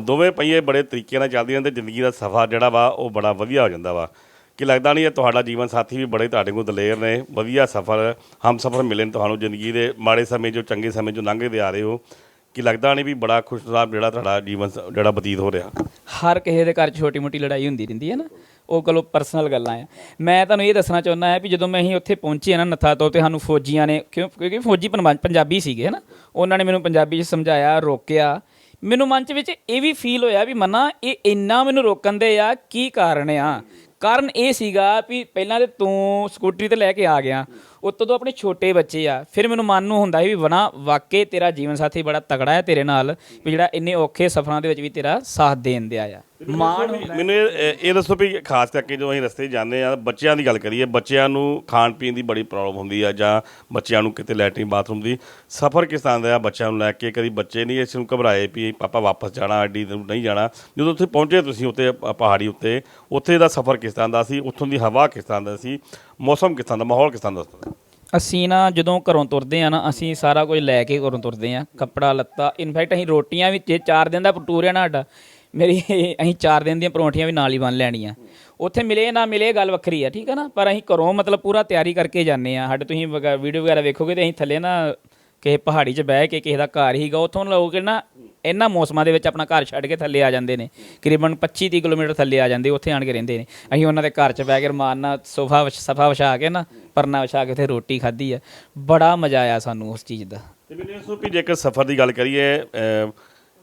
ਦੋਵੇਂ ਪਹੀਏ ਬੜੇ ਤਰੀਕੇ ਨਾਲ ਚੱਲਦੀਆਂ ਤੇ ਜ਼ਿੰਦਗੀ ਦਾ ਸਫ਼ਰ ਜਿਹੜਾ ਵਾ ਉਹ ਬੜਾ ਵਧੀਆ ਹੋ ਜਾਂਦਾ ਵਾ। ਕਿ ਲੱਗਦਾ ਨਹੀਂ ਇਹ ਤੁਹਾਡਾ ਜੀਵਨ ਸਾਥੀ ਵੀ ਬੜੇ ਤੁਹਾਡੇ ਕੋਲ ਦਲੇਰ ਨੇ, ਵਧੀਆ ਸਫ਼ਰ, ਹਮ ਸਫ਼ਰ ਮਿਲੇ ਨੇ ਤੁਹਾਨੂੰ ਜ਼ਿੰਦਗੀ ਦੇ ਮਾੜੇ ਸਮੇਂ ਜੋ ਚੰਗੇ ਸਮੇਂ ਜੋ ਲੰਘਦੇ ਆ ਰਹੇ ਹੋ। ਕਿ ਲੱਗਦਾ ਨਹੀਂ ਵੀ ਬੜਾ ਖੁਸ਼ਹਾਲ ਜਿਹੜਾ ਤੁਹਾਡਾ ਜੀਵਨ ਸ- ਜਿਹੜਾ ਬਤੀਤ ਹੋ ਰਿਹਾ? ਹਰ ਕਿਸੇ ਦੇ ਘਰ 'ਚ ਛੋਟੀ ਮੋਟੀ ਲੜਾਈ ਹੁੰਦੀ ਰਹਿੰਦੀ ਹੈ ਨਾ, ਉਹ ਕੋਲੋਂ ਪਰਸਨਲ ਗੱਲਾਂ ਆ। ਮੈਂ ਤੁਹਾਨੂੰ ਇਹ ਦੱਸਣਾ ਚਾਹੁੰਦਾ ਹਾਂ ਵੀ ਜਦੋਂ ਮੈਂ ਅਸੀਂ ਉੱਥੇ ਪਹੁੰਚੇ ਨਾ ਨੱਥਾ ਤੋਂ ਤੇ ਸਾਨੂੰ ਫੌਜੀਆਂ ਨੇ, ਕਿਉਂ, ਕਿਉਂਕਿ ਫੌਜੀ ਪਨਵਾ- ਪੰਜਾਬੀ ਸੀਗੇ ਨਾ ਉਹਨਾਂ ਨੇ ਮੈਨੂੰ ਪੰਜਾਬੀ 'ਚ ਸਮਝਾਇਆ, ਰੋਕਿਆ। ਮੈਨੂੰ ਮਨ 'ਚ ਵਿੱਚ ਇਹ ਵੀ ਫੀਲ ਹੋਇਆ ਵੀ ਮਨਾ, ਇਹ ਇੰਨਾ ਮੈਨੂੰ ਰੋਕਣ ਦੇ ਆ, ਕੀ ਕਾਰਨ ਆ? ਕਾਰਨ ਇਹ ਸੀਗਾ ਵੀ ਪਹਿਲਾਂ ਤੇ ਤੂੰ ਸਕੂਟਰੀ ਤੇ ਲੈ ਕੇ ਆ ਗਿਆ। ਉੱਤੋਂ ਤੋਂ ਆਪਣੇ ਛੋਟੇ ਬੱਚੇ ਆ ਫਿਰ ਮੈਨੂੰ ਮਨ ਨੂੰ ਹੁੰਦਾ ਸੀ ਵੀ ਬਣਾ ਵਾਕਈ ਤੇਰਾ ਜੀਵਨ ਸਾਥੀ ਬੜਾ ਤਗੜਾ ਹੈ ਤੇਰੇ ਨਾਲ ਵੀ ਜਿਹੜਾ ਇੰਨੇ ਔਖੇ ਸਫ਼ਰਾਂ ਦੇ ਵਿੱਚ ਵੀ ਤੇਰਾ ਸਾਥ ਦੇਣ ਦਿਆ ਆ। ਮਾਣ ਮੈਨੂੰ ਇਹ ਇਹ ਦੱਸੋ ਵੀ ਖਾਸ ਕਰਕੇ ਜਦੋਂ ਅਸੀਂ ਰਸਤੇ ਜਾਂਦੇ ਆ ਬੱਚਿਆਂ ਦੀ ਗੱਲ ਕਰੀਏ ਬੱਚਿਆਂ ਨੂੰ ਖਾਣ ਪੀਣ ਦੀ ਬੜੀ ਪ੍ਰੋਬਲਮ ਹੁੰਦੀ ਆ ਜਾਂ ਬੱਚਿਆਂ ਨੂੰ ਕਿਤੇ ਲੈਟਰਿਨ ਬਾਥਰੂਮ ਦੀ ਸਫ਼ਰ ਕਿਸ ਤਰ੍ਹਾਂ ਦਾ ਆ ਬੱਚਿਆਂ ਨੂੰ ਲੈ ਕੇ ਕਦੀ ਬੱਚੇ ਨਹੀਂ ਇਸ ਨੂੰ ਘਬਰਾਏ ਵੀ ਪਾਪਾ ਵਾਪਸ ਜਾਣਾ ਅੱਡੀ ਨੂੰ ਨਹੀਂ ਜਾਣਾ। ਜਦੋਂ ਉੱਥੇ ਪਹੁੰਚੇ ਤੁਸੀਂ ਉੱਤੇ ਪਹਾੜੀ ਉੱਤੇ ਉੱਥੇ ਦਾ ਸਫ਼ਰ ਕਿਸ ਤਰ੍ਹਾਂ ਦਾ ਸੀ ਉੱਥੋਂ ਦੀ ਹਵਾ ਕਿਸ ਤਰ੍ਹਾਂ ਦਾ ਸੀ? ਮੌਸਮ ਕਿਸ ਦਾ, ਮਾਹੌਲ ਕਿਸ ਦਾ ਸੀ ਅਸੀਂ ਨਾ ਜਦੋਂ ਘਰੋਂ ਤੁਰਦੇ ਆ ਨਾ, ਅਸੀਂ ਸਾਰਾ ਕੁਝ ਲੈ ਕੇ ਘਰੋਂ ਤੁਰਦੇ ਆ ਕੱਪੜਾ, ਲੱਤਾ ਇਨਫੈਕਟ ਅਸੀਂ ਰੋਟੀਆਂ ਵੀ ਜੇ 4 ਦਿਨ ਦਾ ਟੂਰ ਹੈ ਨਾ ਸਾਡਾ, ਮੇਰੀ ਅਸੀਂ 4 ਦਿਨ ਦੀਆਂ ਪਰੌਂਠੀਆਂ ਵੀ ਨਾਲ ਹੀ ਬੰਨ ਲੈਣੀਆਂ। ਉੱਥੇ ਮਿਲੇ ਨਾ ਮਿਲੇ ਗੱਲ ਵੱਖਰੀ ਆ, ਠੀਕ ਹੈ ਨਾ? ਪਰ ਅਸੀਂ ਘਰੋਂ ਮਤਲਬ ਪੂਰਾ ਤਿਆਰੀ ਕਰਕੇ ਜਾਂਦੇ ਆ ਸਾਡੇ ਤੁਸੀਂ ਵੀਡੀਓ ਵਗੈਰਾ ਵੇਖੋਗੇ ਤੇ ਅਸੀਂ ਥੱਲੇ ਨਾ ਕਿਸੇ ਪਹਾੜੀ 'ਚ ਬਹਿ ਕੇ ਕਿਸੇ ਦਾ ਘਰ ਹੀਗਾ ਉੱਥੋਂ ਲੋਕ ਨਾ ਇਹਨਾਂ ਮੌਸਮਾਂ ਦੇ ਵਿੱਚ ਆਪਣਾ ਘਰ ਛੱਡ ਕੇ ਥੱਲੇ ਆ ਜਾਂਦੇ ਨੇ। ਕਰੀਬਨ 25 30 ਕਿਲੋਮੀਟਰ ਥੱਲੇ ਆ ਜਾਂਦੇ ਉੱਥੇ ਆਣ ਕੇ ਰਹਿੰਦੇ ਨੇ। ਅਸੀਂ ਉਹਨਾਂ ਦੇ ਘਰ 'ਚ ਬਹਿ ਕੇ ਨਾਲ ਸੋਫਾ ਵਿਛ- ਸਫਾ ਵਿਛਾ ਕੇ ਨਾ ਪਰਨਾ ਵਿਛਾ ਕੇ ਉੱਥੇ ਰੋਟੀ ਖਾਧੀ ਆ। ਬੜਾ ਮਜ਼ਾ ਆਇਆ ਸਾਨੂੰ ਉਸ ਚੀਜ਼ ਦਾ। ਤੇ ਮੈਨੂੰ ਦੱਸੋ ਵੀ ਜੇਕਰ ਸਫ਼ਰ ਦੀ ਗੱਲ ਕਰੀਏ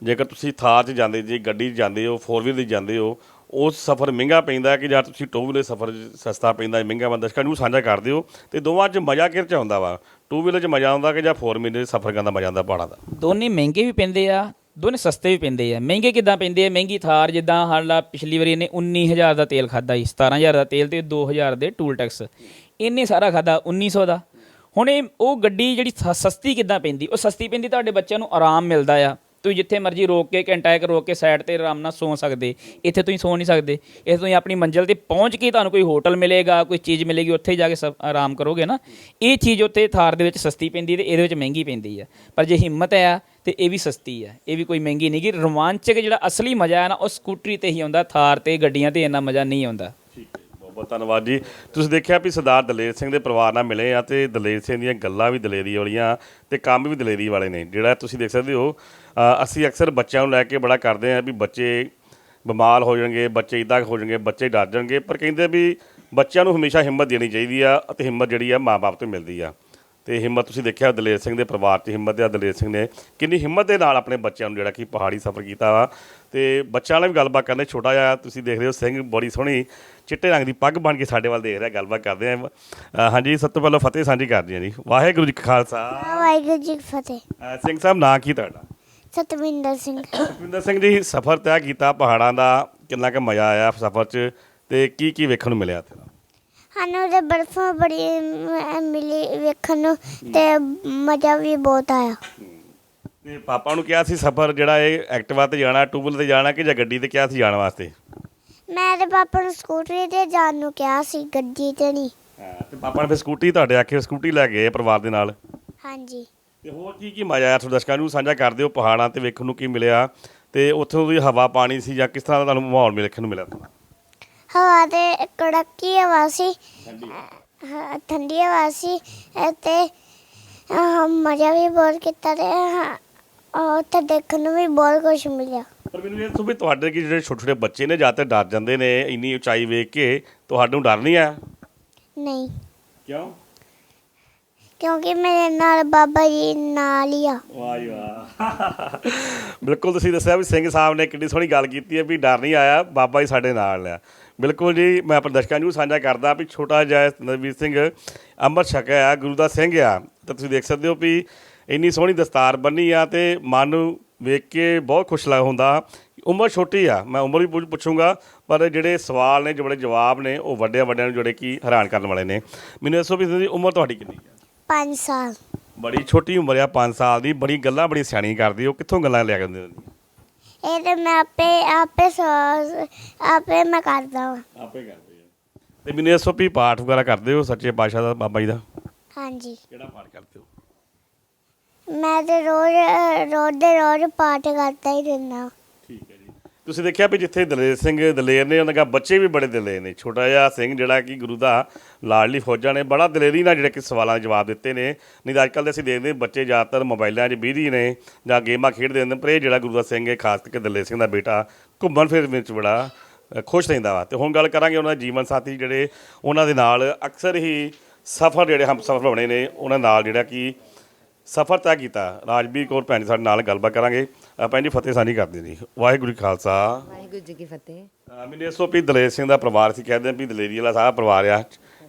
ਜੇਕਰ ਤੁਸੀਂ ਥਾਰ 'ਚ ਜਾਂਦੇ ਜੇ ਗੱਡੀ 'ਚ ਜਾਂਦੇ ਹੋ 4 ਵੀਲਰ 'ਤੇ ਜਾਂਦੇ ਹੋ ਉਹ ਸਫ਼ਰ ਮਹਿੰਗਾ ਪੈਂਦਾ ਕਿ ਜਾਂ ਤੁਸੀਂ 2 ਵੀਲਰ ਸਫ਼ਰ 'ਚ ਸਸਤਾ ਪੈਂਦਾ ਮਹਿੰਗਾ ਬੰਦਾ ਦਰਸ਼ਕਾਂ ਨੂੰ ਸਾਂਝਾ ਕਰਦੇ ਹੋ ਤੇ ਦੋਵਾਂ 'ਚ ਮਜ਼ਾ ਕਿਹਦੇ 'ਚ ਆਉਂਦਾ ਵਾ? 2 ਵੀਲਰ 'ਚ ਮਜ਼ਾ ਆਉਂਦਾ ਕਿ ਜਾਂ 4 ਵੀਲਰ 'ਚ ਸਫ਼ਰ ਕਰਨ ਦਾ ਮਜ਼ਾ ਆਉਂਦਾ ਪਹਾੜਾਂ ਦਾ? ਦੋਨੇ ਮਹਿੰਗੇ ਵੀ ਪੈਂਦੇ ਆ ਦੋਨੇ ਸਸਤੇ ਵੀ ਪੈਂਦੇ ਆ। ਮਹਿੰਗੇ ਕਿੱਦਾਂ ਪੈਂਦੇ ਆ? ਮਹਿੰਗੀ ਥਾਰ ਜਿੱਦਾਂ ਹਾਲਾ ਪਿਛਲੀ ਵਾਰੀ ਇਹਨੇ 19000 ਦਾ ਤੇਲ ਖਾਦਾ ਸੀ 17000 ਦਾ ਤੇਲ ਤੇ 2000 ਦੇ ਟੂਲ ਟੈਕਸ ਇਹਨੇ ਸਾਰਾ ਖਾਦਾ 1900 ਦਾ। ਹੁਣ ਇਹ, ਉਹ ਗੱਡੀ ਜਿਹੜੀ ਸ- ਸਸਤੀ ਕਿੱਦਾਂ ਪੈਂਦੀ? ਉਹ ਸਸਤੀ ਪੈਂਦੀ ਤੁਹਾਡੇ ਬੱਚਿਆਂ ਨੂੰ ਆਰਾਮ ਮਿਲਦਾ ਆ। ਤੁਸੀਂ ਜਿੱਥੇ ਮਰਜ਼ੀ ਰੋਕ ਕੇ ਘੰਟਾ ਇੱਕ ਰੋਕ ਕੇ ਸਾਈਡ ਤੇ ਆਰਾਮ ਨਾਲ ਸੌਂ ਸਕਦੇ। ਇੱਥੇ ਤੁਸੀਂ ਸੌਂ ਨਹੀਂ ਸਕਦੇ। ਇੱਥੇ ਤੁਸੀਂ ਆਪਣੀ ਮੰਜ਼ਿਲ ਤੇ ਪਹੁੰਚ ਕੇ ਤੁਹਾਨੂੰ ਕੋਈ ਹੋਟਲ ਮਿਲੇਗਾ, ਕੋਈ ਚੀਜ਼ ਮਿਲੇਗੀ, ਉੱਥੇ ਜਾ ਕੇ ਸਭ ਆਰਾਮ ਕਰੋਗੇ ਨਾ। ਇਹ ਚੀਜ਼ ਉੱਥੇ ਥਾਰ ਦੇ ਵਿੱਚ ਸਸਤੀ ਪੈਂਦੀ ਤੇ ਇਹਦੇ ਵਿੱਚ ਮਹਿੰਗੀ ਪੈਂਦੀ ਆ। ਪਰ ਜੇ ਹਿੰਮਤ ਆ ਤੇ ਇਹ ਵੀ ਸਸਤੀ ਆ। ਇਹ ਵੀ ਕੋਈ ਮਹਿੰਗੀ ਨਹੀਂ ਗੀ ਰੋਮਾਂਚਕ ਜਿਹੜਾ ਅਸਲੀ ਮਜ਼ਾ ਹੈ ਨਾ, ਉਹ ਸਕੂਟਰੀ ਤੇ ਹੀ ਆਉਂਦਾ, ਥਾਰ ਤੇ, ਗੱਡੀਆਂ ਤੇ ਇੰਨਾ ਮਜ਼ਾ ਨਹੀਂ ਆਉਂਦਾ। ਬਹੁਤ ਬਹੁਤ ਧੰਨਵਾਦ ਜੀ। ਤੁਸੀਂ ਦੇਖਿਆ ਵੀ ਸਰਦਾਰ ਦਲੇਰ ਸਿੰਘ ਦੇ ਪਰਿਵਾਰ ਨਾਲ ਮਿਲੇ ਆ ਤੇ ਦਲੇਰ ਸਿੰਘ ਦੀਆਂ ਗੱਲਾਂ ਵੀ ਦਲੇਰੀ ਵਾਲੀਆਂ ਤੇ ਕੰਮ ਵੀ ਦਲੇਰੀ ਵਾਲੇ ਨੇ। ਜਿਹੜਾ ਤੁਸੀਂ ਦੇਖ ਸਕਦੇ ਹੋ ਅਸੀਂ ਅਕਸਰ ਬੱਚਿਆਂ ਨੂੰ ਲੈ ਕੇ ਬੜਾ ਕਰਦੇ ਆ ਵੀ ਬੱਚੇ ਬਿਮਾਰ ਹੋ ਜਾਣਗੇ ਬੱਚੇ ਇਦਾਂ ਹੋ ਜਾਣਗੇ ਬੱਚੇ ਡਰ ਜਾਣਗੇ ਪਰ ਕਹਿੰਦੇ ਵੀ ਬੱਚਿਆਂ ਨੂੰ ਹਮੇਸ਼ਾ ਹਿੰਮਤ ਦੇਣੀ ਚਾਹੀਦੀ ਆ ਅਤੇ ਹਿੰਮਤ ਜਿਹੜੀ ਆ ਮਾਪੇ ਤੋਂ ਮਿਲਦੀ ਆ। ਤੇ ਹਿੰਮਤ ਤੁਸੀਂ ਦੇਖਿਆ ਦਲੇਰ ਸਿੰਘ ਦੇ ਪਰਿਵਾਰ 'ਚ ਹਿੰਮਤ ਆ ਦਲੇਰ ਸਿੰਘ ਨੇ ਕਿੰਨੀ ਹਿੰਮਤ ਦੇ ਨਾਲ ਆਪਣੇ ਬੱਚਿਆਂ ਨੂੰ ਜਿਹੜਾ ਕਿ ਪਹਾੜੀ ਸਫ਼ਰ ਕੀਤਾ ਵਾ। ਤੇ ਬੱਚਿਆਂ ਨਾਲ ਵੀ ਗੱਲਬਾਤ ਕਰਨੇ ਛੋਟਾ ਜਿਹਾ ਤੁਸੀਂ ਦੇਖ ਰਹੇ ਹੋ ਸਿੰਘ ਬੜੀ ਸੋਹਣੀ ਚਿੱਟੇ ਰੰਗ ਦੀ ਪੱਗ ਬਣ ਕੇ ਸਾਡੇ ਵੱਲ ਦੇਖ ਰਿਹਾ ਗੱਲਬਾਤ ਕਰਦੇ ਆ। ਹਾਂਜੀ ਸਭ ਤੋਂ ਪਹਿਲਾਂ ਫਤਿਹ ਸਾਂਝੀ ਕਰਦੇ ਹਾਂ ਜੀ। ਵਾਹਿਗੁਰੂ ਜੀ ਕਾ ਖਾਲਸਾ। ਵਾਹਿਗੁਰੂ ਜੀ ਕੀ ਫਤਿਹ। ਸਿੰਘ ਸਾਹਿਬ ਨਾਂ ਕੀ ਤੁਹਾਡਾ? ਸਤਵਿੰਦਰ ਸਿੰਘ। ਸੁਖਵਿੰਦਰ ਸਿੰਘ ਜੀ ਸਫ਼ਰ ਤੈਅ ਕੀਤਾ ਪਹਾੜਾਂ ਦਾ ਕਿੰਨਾ ਕੁ ਮਜ਼ਾ ਆਇਆ ਸਫ਼ਰ 'ਚ ਤੇ ਕੀ ਕੀ ਵੇਖਣ ਨੂੰ ਮਿਲਿਆ ਤੇਰਾ ਸਾਨੂੰ ਤੇ ਬਰਫਾਂ ਬੜੀ ਮਿਲੀ ਵੇਖਣ ਨੂੰ ਤੇ ਮਜ਼ਾ ਵੀ ਬਹੁਤ ਆਇਆ। ਤੇ ਪਾਪਾ ਨੂੰ ਕਿਹਾ ਸੀ ਸਫ਼ਰ ਜਿਹੜਾ ਇਹ ਐਕਟਿਵਾ ਤੇ ਜਾਣਾ ਟੂ ਵੀਲਰ ਤੇ ਜਾਣਾ ਕਿ ਜਾਂ ਗੱਡੀ ਤੇ ਕਿਹਾ ਸੀ ਜਾਣ ਵਾਸਤੇ? ਮੈਂ ਤੇ ਪਾਪਾ ਨੂੰ ਸਕੂਟਰੀ ਤੇ ਜਾਣ ਨੂੰ ਕਿਹਾ ਸੀ ਗੱਡੀ ਤੇ ਨਹੀਂ। ਤੇ ਪਾਪਾ ਨੇ ਫਿਰ ਸਕੂਟੀ ਤੁਹਾਡੇ ਆਖੇ ਸਕੂਟੀ ਲੈ ਗਏ ਪਰਿਵਾਰ ਦੇ ਨਾਲ? ਹਾਂਜੀ। ਤੇ ਹੋਰ ਕੀ ਕੀ ਮਜ਼ਾ ਆਇਆ ਤੁਹਾਡੇ ਦਰਸ਼ਕਾਂ ਨੂੰ ਸਾਂਝਾ ਕਰਦੇ ਹੋ ਪਹਾੜਾਂ ਤੇ ਵੇਖਣ ਨੂੰ ਕੀ ਮਿਲਿਆ ਤੇ ਉੱਥੋਂ ਦੀ ਹਵਾ ਪਾਣੀ ਸੀ ਜਾਂ ਕਿਸ ਤਰ੍ਹਾਂ ਦਾ ਤੁਹਾਨੂੰ ਮਾਹੌਲ ਮਿਲ ਵੇਖਣ ਨੂੰ ਮਿਲਿਆ ਤੁਹਾਨੂੰ? ਹਵਾ ਤੇ ਕੜਕੀ ਹਵਾ ਸੀ। ਹਾਂ, ਠੰਡੀ ਹਵਾ ਸੀ ਅ, ਤੇ ਅ, ਮਜ਼ਾ ਵੀ ਬਹੁਤ ਕੀਤਾ ਤੇ ਹਾਂ, ਉੱਥੇ ਦੇਖਣ ਨੂੰ ਵੀ ਬਹੁਤ ਕੁਝ ਮਿਲਿਆ। ਪਰ ਮੈਨੂੰ ਇਹ ਦੱਸੋ ਵੀ ਤੁਹਾਡੇ ਕੀ ਜਿਹੜੇ ਛੋਟੇ ਛੋਟੇ ਬੱਚੇ ਨੇ ਜਾਂ ਤੇ ਡਰ ਜਾਂਦੇ ਨੇ ਇੰਨੀ ਉਚਾਈ ਵੇਖ ਕੇ ਤੁਹਾਨੂੰ ਡਰ ਨਹੀਂ ਆਇਆ? ਨਹੀਂ। ਕਿਉਂ? ਕਿਉਂਕਿ ਮੇਰੇ ਨਾਲ ਬਾਬਾ ਜੀ ਨਾਲ ਹੀ ਆ। ਵਾਹ ਜੀ ਵਾਹ। ਬਿਲਕੁਲ ਤੁਸੀਂ ਦੱਸਿਆ ਵੀ ਸਿੰਘ ਸਾਹਿਬ ਨੇ ਕਿੰਨੀ ਸੋਹਣੀ ਗੱਲ ਕੀਤੀ ਹੈ ਵੀ ਡਰ ਨਹੀਂ ਆਇਆ, ਬਾਬਾ ਜੀ ਸਾਡੇ ਨਾਲ ਆ ਬਿਲਕੁਲ ਜੀ, ਮੈਂ ਆਪਣੇ ਦਰਸ਼ਕਾਂ ਨੂੰ ਸਾਂਝਾ ਕਰਦਾ ਵੀ ਛੋਟਾ ਜਿਹਾ ਨਵੀਰ ਸਿੰਘ ਅੰਮ੍ਰਿਤ ਛਕਿਆ ਆ, ਗੁਰੂ ਦਾ ਸਿੰਘ ਆ। ਤਾਂ ਤੁਸੀਂ ਦੇਖ ਸਕਦੇ ਹੋ ਵੀ ਇੰਨੀ ਸੋਹਣੀ ਦਸਤਾਰ ਬੰਨੀ ਆ ਤੇ ਮਨ ਨੂੰ ਵੇਖ ਕੇ ਬਹੁਤ ਖੁਸ਼ ਲੱਗ ਹੁੰਦਾ। ਉਮਰ ਛੋਟੀ ਆ, ਮੈਂ ਉਮਰ ਵੀ ਪੁੱਛੂੰਗਾ, ਪਰ ਜਿਹੜੇ ਸਵਾਲ ਨੇ, ਜਿਹੜੇ ਜਵਾਬ ਨੇ, ਉਹ ਵੱਡਿਆਂ ਵੱਡਿਆਂ ਨੂੰ ਜਿਹੜੇ ਕਿ ਹੈਰਾਨ ਕਰਨ ਵਾਲੇ ਨੇ। ਮੈਨੂੰ ਦੱਸੋ ਵੀ ਉਮਰ ਤੁਹਾਡੀ ਕਿੰਨੀ ਹੈ 5 ਸਾਲ। ਬੜੀ ਛੋਟੀ ਉਮਰ ਆ 5 ਸਾਲ ਦੀ। ਬੜੀ ਗੱਲਾਂ ਬੜੀ ਸਿਆਣੀ ਕਰਦੀ ਉਹ ਕਿੱਥੋਂ ਗੱਲਾਂ ਲਿਆ ਕਰਦੇ ਇਹ ਤੇ ਮੈਂ ਆਪੇ ਆਪੇ ਸੋ- ਆਪੇ ਮੈਂ ਕਰਦਾ ਹਾਂ ਆਪੇ ਕਰਦੇ ਆ। ਤੇ ਮੈਨੂੰ ਦੱਸੋ ਵੀ ਪਾਠ ਵਗੈਰਾ ਕਰਦੇ ਹੋ ਸੱਚੇ ਪਾਤਸ਼ਾਹ ਦਾ ਬਾਬਾ ਜੀ ਦਾ? ਹਾਂਜੀ। ਕਿਹੜਾ ਪਾਠ ਕਰਦੇ ਹੋ? ਮੈਂ ਤੇ ਰੋਜ਼ ਰੋਜ਼ ਦੇ ਰੋਜ਼ ਪਾਠ ਕਰਦਾ ਹੀ ਰਹਿੰਦਾ ਠੀਕ ਹੈ ਤੁਸੀਂ ਦੇਖਿਆ ਵੀ ਜਿੱਥੇ ਦਲੇਰ ਸਿੰਘ ਦਲੇਰ ਨੇ, ਉਹਨਾਂ ਦਾ ਬੱਚੇ ਵੀ ਬੜੇ ਦਲੇਰ ਨੇ। ਛੋਟਾ ਜਿਹਾ ਸਿੰਘ ਜਿਹੜਾ ਕਿ ਗੁਰੂ ਦਾ ਲਾਡਲੀ ਫੌਜਾਂ ਨੇ ਬੜਾ ਦਲੇਰੀ ਨਾਲ ਜਿਹੜੇ ਕਿ ਸਵਾਲਾਂ ਦੇ ਜਵਾਬ ਦਿੱਤੇ ਨੇ। ਨਹੀਂ ਤਾਂ ਅੱਜਕੱਲ੍ਹ ਦੇ ਅਸੀਂ ਦੇਖਦੇ ਬੱਚੇ ਜ਼ਿਆਦਾਤਰ ਮੋਬਾਈਲਾਂ 'ਚ ਬਿਜ਼ੀ ਨੇ ਜਾਂ ਗੇਮਾਂ ਖੇਡਦੇ ਨੇ, ਪਰ ਇਹ ਜਿਹੜਾ ਗੁਰੂ ਦਾ ਸਿੰਘ ਹੈ, ਖਾਸ ਕਰਕੇ ਦਲੇਰ ਸਿੰਘ ਦਾ ਬੇਟਾ, ਘੁੰਮਣ ਫਿਰਨ ਵਿੱਚ ਬੜਾ ਖੁਸ਼ ਰਹਿੰਦਾ ਵਾ। ਤੇ ਹੁਣ ਗੱਲ ਕਰਾਂਗੇ ਉਹਨਾਂ ਦੇ ਜੀਵਨ ਸਾਥੀ ਜਿਹੜੇ ਉਹਨਾਂ ਦੇ ਨਾਲ ਅਕਸਰ ਹੀ ਸਫ਼ਰ ਜਿਹੜੇ ਹਮ ਸਫ਼ਰ ਹੋਣੇ ਨੇ, ਉਹਨਾਂ ਨਾਲ ਜਿਹੜਾ ਕਿ ਸਫ਼ਰ ਤੈਅ ਕੀਤਾ। ਰਾਜਵੀਰ ਕੌਰ ਭੈਣ ਸਾਡੇ ਨਾਲ ਗੱਲਬਾਤ ਕਰਾਂਗੇ। ਆਪਾਂ ਜੀ ਫਤਿਹ ਸਾਂਝੀ ਕਰਦੇ ਜੀ ਵਾਹਿਗੁਰੂ ਜੀ ਖਾਲਸਾ। ਵਾਹਿਗੁਰੂ ਜੀ ਕੀ ਫਤਿਹ। ਅਹ ਮੈਨੂੰ ਇਸ ਤੋਂ ਵੀ ਦਲੇਰ ਸਿੰਘ ਦਾ ਪਰਿਵਾਰ ਸੀ ਕਹਿੰਦੇ ਆ ਵੀ ਦਲੇਰੀ ਵਾਲਾ ਸਾਰਾ ਪਰਿਵਾਰ ਆ।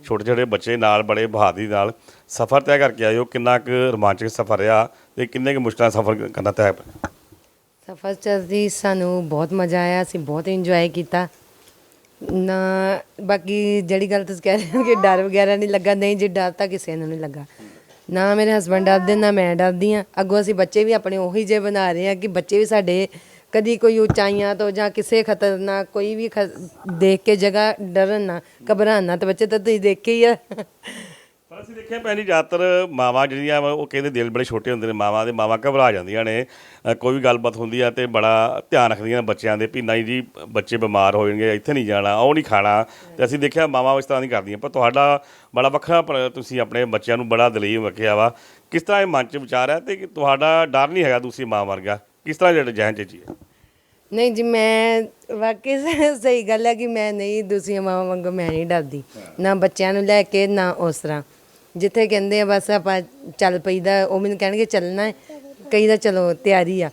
ਛੋਟੇ ਛੋਟੇ ਬੱਚੇ ਨਾਲ ਬੜੇ ਬਹਾਦਰੀ ਨਾਲ ਸਫ਼ਰ ਤੈਅ ਕਰਕੇ ਆਇਓ। ਕਿੰਨਾ ਕੁ ਰੋਮਾਂਚਕ ਸਫ਼ਰ ਆ ਤੇ ਕਿੰਨੇ ਕੁ ਮੁਸ਼ਕਲਾਂ ਸਫ਼ਰ ਕਰਨਾ ਤੈਅ ਪਿਆ ਸਫਰ ਚਲਦੀ ਸਾਨੂੰ ਬਹੁਤ ਮਜ਼ਾ ਆਇਆ ਅਸੀਂ ਬਹੁਤ ਇੰਜੋਏ ਕੀਤਾ। ਨਾ ਬਾਕੀ ਜਿਹੜੀ ਗੱਲ ਤੁਸੀਂ ਕਹਿ ਰਹੇ ਹੋ ਕਿ ਡਰ ਵਗੈਰਾ ਨਹੀਂ ਲੱਗਾ ਨਹੀਂ ਜੀ ਡਰ ਤਾਂ ਕਿਸੇ ਨੂੰ ਨਹੀਂ ਲੱਗਾ। ਨਾ ਮੇਰੇ ਹਸਬੰਡ ਡਰਦੇ, ਨਾ ਮੈਂ ਡਰਦੀ ਆ। ਅੱਗੋਂ ਅਸੀਂ ਬੱਚੇ ਵੀ ਆਪਣੇ ਉਹੀ ਜਿਹੇ ਬਣਾ ਰਹੇ ਆ ਕਿ ਬੱਚੇ ਵੀ ਸਾਡੇ ਕਦੀ ਕੋਈ ਉਚਾਈਆਂ ਤੋਂ ਜਾਂ ਕਿਸੇ ਖਤਰਨਾਕ ਕੋਈ ਵੀ ਖ- ਦੇਖ ਕੇ ਜਗ੍ਹਾ ਡਰਨ ਨਾ, ਘਬਰਾਉਣ ਨਾ। ਤੇ ਬੱਚੇ ਤਾਂ ਤੁਸੀਂ ਦੇਖੇ ਹੀ ਆ। ਅਸੀਂ ਦੇਖਿਆ ਭੈਣ ਜੀ ਜ਼ਿਆਦਾਤਰ ਮਾਵਾਂ ਜਿਹੜੀਆਂ ਵਾ ਉਹ ਕਹਿੰਦੇ ਦਿਲ ਬੜੇ ਛੋਟੇ ਹੁੰਦੇ ਨੇ ਮਾਵਾਂ ਦੇ ਮਾਵਾਂ ਘਬਰਾ ਜਾਂਦੀਆਂ ਨੇ। ਅ, ਕੋਈ ਵੀ ਗੱਲਬਾਤ ਹੁੰਦੀ ਆ ਤੇ ਬੜਾ ਧਿਆਨ ਰੱਖਦੀਆਂ ਨੇ ਬੱਚਿਆਂ ਦੇ ਵੀ ਨਹੀਂ ਜੀ ਬੱਚੇ ਬਿਮਾਰ ਹੋ ਜਾਣਗੇ ਇੱਥੇ ਨਹੀਂ ਜਾਣਾ ਉਹ ਨਹੀਂ ਖਾਣਾ। ਤੇ ਅਸੀਂ ਦੇਖਿਆ ਮਾਵਾਂ ਇਸ ਤਰ੍ਹਾਂ ਨਹੀਂ ਕਰਦੀਆਂ ਪਰ ਤੁਹਾਡਾ ਬੜਾ ਵੱਖਰਾ ਪਰ ਤੁਸੀਂ ਆਪਣੇ ਬੱਚਿਆਂ ਨੂੰ ਬੜਾ ਦਲੀਲ ਰੱਖਿਆ ਵਾ। ਕਿਸ ਤਰ੍ਹਾਂ ਇਹ ਮਨ 'ਚ ਵਿਚਾਰ ਹੈ ਤੇ ਕਿ ਤੁਹਾਡਾ ਡਰ ਨਹੀਂ ਹੈਗਾ ਦੂਸਰੀ ਮਾਂ ਵਰਗਾ? ਕਿਸ ਤਰ੍ਹਾਂ ਜਿਹੜਾ ਜਹਨ 'ਚ ਜੀ? ਹੈ ਨਹੀਂ ਜੀ ਮੈਂ ਵਾਕਈ ਸ- ਸਹੀ ਗੱਲ ਹੈ ਕਿ ਮੈਂ ਨਹੀਂ ਦੂਸਰੀਆਂ ਮਾਵਾਂ ਵਾਂਗੂ ਮੈਂ ਨਹੀਂ ਡਰਦੀ। ਨਾ ਬੱਚਿਆਂ ਨੂੰ ਲੈ ਕੇ ਨਾ ਉਸ ਤਰ੍ਹਾਂ। ਜਿੱਥੇ ਕਹਿੰਦੇ ਆ, ਬਸ ਆਪਾਂ ਚੱਲ ਪਈਦਾ ਉਹ ਮੈਨੂੰ ਕਹਿਣਗੇ ਚੱਲਣਾ ਹੈ ਕਈ ਦਾ ਚਲੋ ਤਿਆਰੀ ਆ।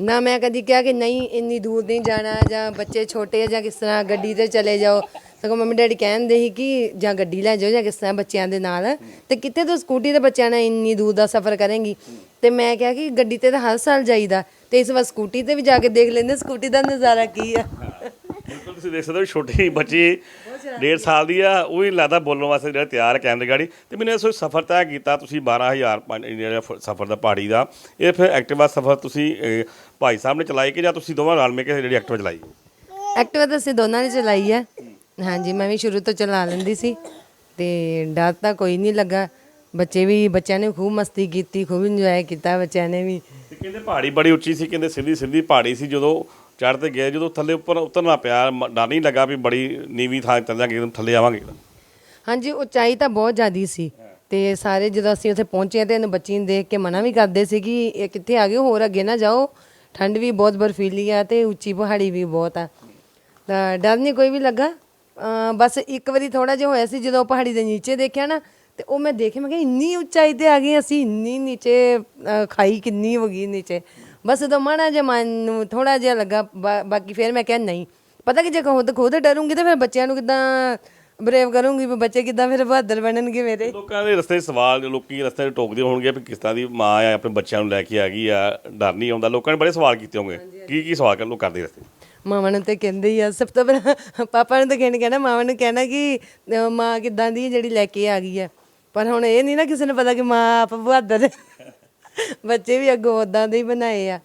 ਨਾ ਮੈਂ ਕਦੀ ਕਿਹਾ ਕਿ ਨਹੀਂ, ਇੰਨੀ ਦੂਰ ਨਹੀਂ ਜਾਣਾ, ਜਾਂ ਬੱਚੇ ਛੋਟੇ ਆ, ਜਾਂ ਕਿਸ ਤਰ੍ਹਾਂ ਗੱਡੀ ਤੇ ਚਲੇ ਜਾਓ। ਸਗੋਂ ਮੰਮੀ ਡੈਡੀ ਕਹਿੰਦੇ ਸੀ ਕਿ ਜਾਂ ਗੱਡੀ ਲੈ ਜਾਓ, ਜਾਂ ਕਿਸ ਤਰ੍ਹਾਂ ਬੱਚਿਆਂ ਦੇ ਨਾਲ। ਤੇ ਕਿੱਥੇ ਤੂੰ ਸਕੂਟੀ ਤੇ ਬੱਚਿਆਂ ਨਾਲ ਇੰਨੀ ਦੂਰ ਦਾ ਸਫ਼ਰ ਕਰੇਂਗੀ। ਤੇ ਮੈਂ ਕਿਹਾ ਕਿ ਗੱਡੀ ਤੇ ਤਾਂ ਹਰ ਸਾਲ ਜਾਈਦਾ, ਤੇ ਇਸ ਵਾਰ ਸਕੂਟੀ ਤੇ ਵੀ ਜਾ ਕੇ ਦੇਖ ਲੈਂਦੇ, ਸਕੂਟੀ ਦਾ ਨਜ਼ਾਰਾ ਕੀ ਆ। ਬਿਲਕੁਲ, ਤੁਸੀਂ ਦੇਖ ਸਕਦੇ ਹੋ, ਛੋਟੀ ਬੱਚੇ ਡੇਢ ਸਾਲ ਦੀ ਆ ਉਹ ਵੀ ਲੱਗਦਾ ਬੋਲਣ ਵਾਸਤੇ ਜਿਹੜਾ ਤਿਆਰ ਹੈ ਕੈਮਰੇ ਗਾੜੀ। ਤੇ ਮੈਨੂੰ ਇਸ ਸਫ਼ਰ ਤੈਅ ਕੀਤਾ ਤੁਸੀਂ 12000 ਪੰਜ- ਜਿਹੜਾ ਫ- ਸਫ਼ਰ ਦਾ ਪਹਾੜੀ ਦਾ। ਇਹ ਫਿਰ ਐਕਟਿਵਾ ਸਫ਼ਰ ਤੁਸੀਂ ਅਹ, ਭਾਈ ਸਾਹਿਬ ਨੇ ਚਲਾਈ ਕਿ ਜਾਂ ਤੁਸੀਂ ਦੋਵਾਂ ਰਲ ਮਿਲ ਕੇ ਜਿਹੜੀ ਐਕਟਿਵਾ ਚਲਾਈ? ਐਕਟਿਵਾ ਤਾਂ ਅਸੀਂ ਦੋਨਾਂ ਨੇ ਚਲਾਈ ਹੈ ਹਾਂਜੀ ਮੈਂ ਵੀ ਸ਼ੁਰੂ ਤੋਂ ਚਲਾ ਲੈਂਦੀ ਸੀ। ਤੇ ਡਰ ਤਾਂ ਕੋਈ ਨਹੀਂ ਲੱਗਾ। ਬੱਚੇ ਵੀ ਬੱਚਿਆਂ ਨੇ ਖੂਬ ਮਸਤੀ ਕੀਤੀ ਖੂਬ ਇੰਜੋਏ ਕੀਤਾ ਬੱਚਿਆਂ ਨੇ ਵੀ। ਤੇ ਕਹਿੰਦੇ ਪਹਾੜੀ ਬੜੀ ਉੱਚੀ ਸੀ ਕਹਿੰਦੇ ਸਿੱਧੀ ਸਿੱਧੀ ਪਹਾੜੀ ਸੀ। ਜਦੋਂ ਚੜ੍ਹ ਤੇ ਗਏ ਜਦੋਂ ਥੱਲੇ ਉੱਪਰ ਉਤਰਨਾ ਪਿਆ ਮ- ਡਰ ਨਹੀਂ ਲੱਗਾ ਵੀ ਬੜੀ ਨੀਵੀਂ ਥਾਂ ਚੱਲ ਜਾਗੇ ਇੱਕਦਮ ਥੱਲੇ ਆਵਾਂਗੇ। ਹਾਂਜੀ ਉਚਾਈ ਤਾਂ ਬਹੁਤ ਜ਼ਿਆਦੀ ਸੀ। ਤੇ ਸਾਰੇ ਜਦੋਂ ਅਸੀਂ ਉੱਥੇ ਪਹੁੰਚੇ ਤੇ ਇਹਨੂੰ ਬੱਚੀ ਨੂੰ ਦੇਖ ਕੇ ਮਨਾ ਵੀ ਕਰਦੇ ਸੀ ਕਿ ਇਹ ਕਿੱਥੇ ਆ ਗਏ ਹੋ, ਹੋਰ ਅੱਗੇ ਨਾ ਜਾਓ। ਠੰਡ ਵੀ ਬਹੁਤ ਬਰਫੀਲੀ ਆ ਤੇ ਉੱਚੀ ਪਹਾੜੀ ਵੀ ਬਹੁਤ ਆ। ਤਾਂ ਡਰ ਨਹੀਂ ਕੋਈ ਵੀ ਲੱਗਾ। ਅਮ ਬਸ ਇੱਕ ਵਾਰੀ ਥੋੜਾ ਜਿਹਾ ਹੋਇਆ ਸੀ ਜਦੋਂ ਪਹਾੜੀ ਦੇ ਨੀਚੇ ਦੇਖਿਆ ਨਾ ਤੇ ਉਹ ਮੈਂ ਦੇਖਿਆ ਮੈਂ ਕਿਹਾ ਇੰਨੀ ਉਚਾਈ ਤੇ ਆ ਗਏ ਅਸੀਂ ਇੰਨੀ ਨੀਚੇ ਅ, ਖਾਈ ਕਿੰਨੀ ਹੋ ਗਈ ਨੀਚੇ। ਬਸ ਉਦੋਂ ਮਾੜਾ ਜਿਹਾ ਮਨ ਨੂੰ ਥੋੜਾ ਜਿਹਾ ਲੱਗਾ ਬਾ- ਬਾਕੀ ਫਿਰ ਮੈਂ ਕਿਹਾ ਨਹੀਂ। ਪਤਾ ਕਿ ਜੇ ਖੁਦ ਖੁਦ ਡਰੂੰਗੀ ਤੇ ਫਿਰ ਬੱਚਿਆਂ ਨੂੰ ਕਿਦਾਂ ਬਰੇਵ ਕਰੂੰਗੀ ਵੀ ਬੱਚੇ ਕਿਦਾਂ ਫਿਰ ਬਹਾਦਰ ਬਣਨਗੇ ਮੇਰੇ? ਲੋਕਾਂ ਦੇ ਰਸਤੇ 'ਚ ਸਵਾਲ ਲੋਕੀ ਰਸਤੇ 'ਚ ਟੋਕਦੇ ਹੋਣਗੇ ਵੀ ਕਿਸ ਤਰ੍ਹਾਂ ਦੀ ਮਾਂ ਆ ਆਪਣੇ ਬੱਚਿਆਂ ਨੂੰ ਲੈ ਕੇ ਆ ਗਈ ਆ ਡਰ ਨਹੀਂ ਆਉਂਦਾ। ਲੋਕਾਂ ਨੇ ਬੜੇ ਸਵਾਲ ਕੀਤੇ ਹੋਣਗੇ। ਕੀ ਕੀ ਸਵਾਲ ਕਰ ਲੋਕ ਕਰਦੇ ਰਸਤੇ 'ਚ? ਮਾਵਾਂ ਨੂੰ ਤੇ ਕਹਿੰਦੇ ਹੀ ਆ ਸਭ ਤੋਂ ਪਹਿਲਾਂ ਪਾਪਾ ਨੂੰ ਤਾਂ ਕਹਿਣ ਕਹਿਣਾ ਮਾਵਾਂ ਨੂੰ ਕਹਿਣਾ ਕਿ ਅਹ ਮਾਂ ਕਿਦਾਂ ਦੀ ਜਿਹੜੀ ਲੈ ਕੇ ਆ ਗਈ ਹੈ ਪਰ ਹੁਣ ਇਹ ਨਹੀਂ ਨਾ ਕਿਸੇ ਨੂੰ ਪਤਾ ਕਿ ਮਾਂ ਆਪ ਬਹਾਦਰ ਹੈ। ਬੱਚੇ ਵੀ ਅੱਗੋਂ ਉਦਾਂ ਦੇ ਹੀ ਬਣਾਏ ਆ।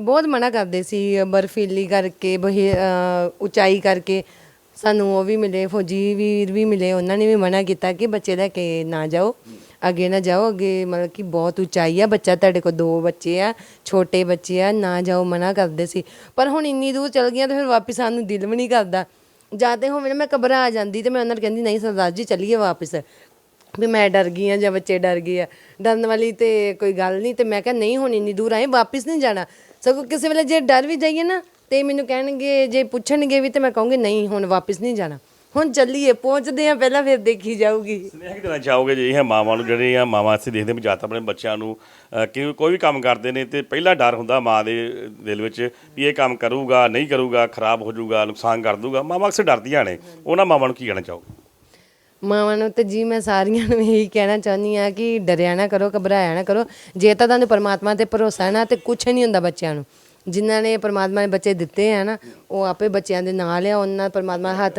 ਬਹੁਤ ਮਨਾ ਕਰਦੇ ਸੀ, ਬਰਫੀਲੀ ਕਰਕੇ, ਬਹੀ, ਅਹ, ਉਚਾਈ ਕਰਕੇ। ਸਾਨੂੰ ਉਹ ਵੀ ਮਿਲੇ, ਫੌਜੀ ਵੀਰ ਵੀ ਮਿਲੇ, ਉਹਨਾਂ ਨੇ ਵੀ ਮਨਾ ਕੀਤਾ ਕਿ ਬੱਚੇ ਲੈ ਕੇ ਨਾ ਜਾਓ, ਅੱਗੇ ਨਾ ਜਾਓ, ਅੱਗੇ ਮਤਲਬ ਕਿ ਬਹੁਤ ਉਚਾਈ ਆ। ਬੱਚਾ ਤੁਹਾਡੇ ਕੋਲ ਦੋ ਬੱਚੇ ਆ, ਛੋਟੇ ਬੱਚੇ ਆ, ਨਾ ਜਾਓ, ਮਨਾ ਕਰਦੇ ਸੀ। ਪਰ ਹੁਣ ਇੰਨੀ ਦੂਰ ਚਲ ਗਈਆਂ ਤੇ ਫਿਰ ਵਾਪਸ ਆਉਣ ਨੂੰ ਦਿਲ ਵੀ ਨਹੀਂ ਕਰਦਾ। ਜਾਂ ਤੇ ਹੋਵੇ ਨਾ ਮੈਂ ਘਬਰਾ ਜਾਂਦੀ ਤੇ ਮੈਂ ਉਹਨਾਂ ਨੂੰ ਕਹਿੰਦੀ, ਨਹੀਂ ਸਰਦਾਰ ਜੀ, ਚੱਲੀਏ ਵਾਪਸ। ਵੀ ਮੈਂ ਡਰ ਗਈ ਆ ਜਾਂ ਬੱਚੇ ਡਰ ਗਏ ਆ। ਡਰਨ ਵਾਲੀ ਤੇ ਕੋਈ ਗੱਲ ਨਹੀਂ ਤੇ ਮੈਂ ਕਿਹਾ ਨਹੀਂ ਹੁਣ ਇੰਨੀ ਦੂਰ ਆਏ ਵਾਪਸ ਨਹੀਂ ਜਾਣਾ। ਸਗੋਂ ਕਿਸੇ ਵੇਲੇ ਜੇ ਡਰ ਵੀ ਜਾਈਏ ਨਾ ਤੇ ਮੈਨੂੰ ਕਹਿਣਗੇ ਜੇ ਪੁੱਛਣਗੇ ਵੀ ਤੇ ਮੈਂ ਕਹੂੰਗੀ ਨਹੀਂ ਹੁਣ ਵਾਪਸ ਨਹੀਂ ਜਾਣਾ। ਹੁਣ ਚੱਲੀਏ ਪਹੁੰਚਦੇ ਆ ਪਹਿਲਾਂ ਫਿਰ ਦੇਖੀ ਜਾਊਗੀ। ਸੁਨੇਹਾ ਕਿ ਦੇਣਾ ਚਾਹੋਗੇ ਜੀ ਇਹ ਮਾਵਾਂ ਨੂੰ ਜਿਹੜੀਆਂ ਮਾਵਾਂ ਅਸੀਂ ਦੇਖਦੇ ਵੀ ਜ਼ਿਆਦਾ ਆਪਣੇ ਬੱਚਿਆਂ ਨੂੰ ਅਹ, ਕਿ ਕੋਈ ਵੀ ਕੰਮ ਕਰਦੇ ਨੇ ਤੇ ਪਹਿਲਾ ਡਰ ਹੁੰਦਾ ਮਾਂ ਦੇ ਦਿਲ ਵਿੱਚ ਵੀ ਇਹ ਕੰਮ ਕਰੂਗਾ ਨਹੀਂ ਕਰੂਗਾ ਖਰਾਬ ਹੋ ਜਾਊਗਾ ਨੁਕਸਾਨ ਕਰ ਦੂਗਾ ਮਾਵਾਂ ਅਕਸਰ ਡਰਦੀਆਂ ਨੇ ਉਹਨਾਂ ਮਾਵਾਂ ਨੂੰ ਕੀ ਕਹਿਣਾ ਚਾਹੋਗੇ? ਮਾਵਾਂ ਨੂੰ ਤੇ ਜੀ ਮੈਂ ਸਾਰੀਆਂ ਨੂੰ ਇਹੀ ਕਹਿਣਾ ਚਾਹੁੰਦੀ ਆ ਕਿ ਡਰਿਆ ਨਾ ਕਰੋ, ਘਬਰਾਇਆ ਨਾ ਕਰੋ। ਜੇ ਤਾਂ ਤੁਹਾਨੂੰ ਪਰਮਾਤਮਾ ਤੇ ਭਰੋਸਾ ਹੈ ਨਾ ਤੇ ਕੁਝ ਨਹੀਂ ਹੁੰਦਾ ਬੱਚਿਆਂ ਨੂੰ। ਜਿਨ੍ਹਾਂ ਨੇ ਪਰਮਾਤਮਾ ਨੇ ਬੱਚੇ ਦਿੱਤੇ ਆ ਨਾ, ਉਹ ਆਪੇ ਬੱਚਿਆਂ ਦੇ ਨਾਲ ਆ, ਉਹਨਾਂ ਪਰਮਾਤਮਾ ਦਾ ਹੱਥ,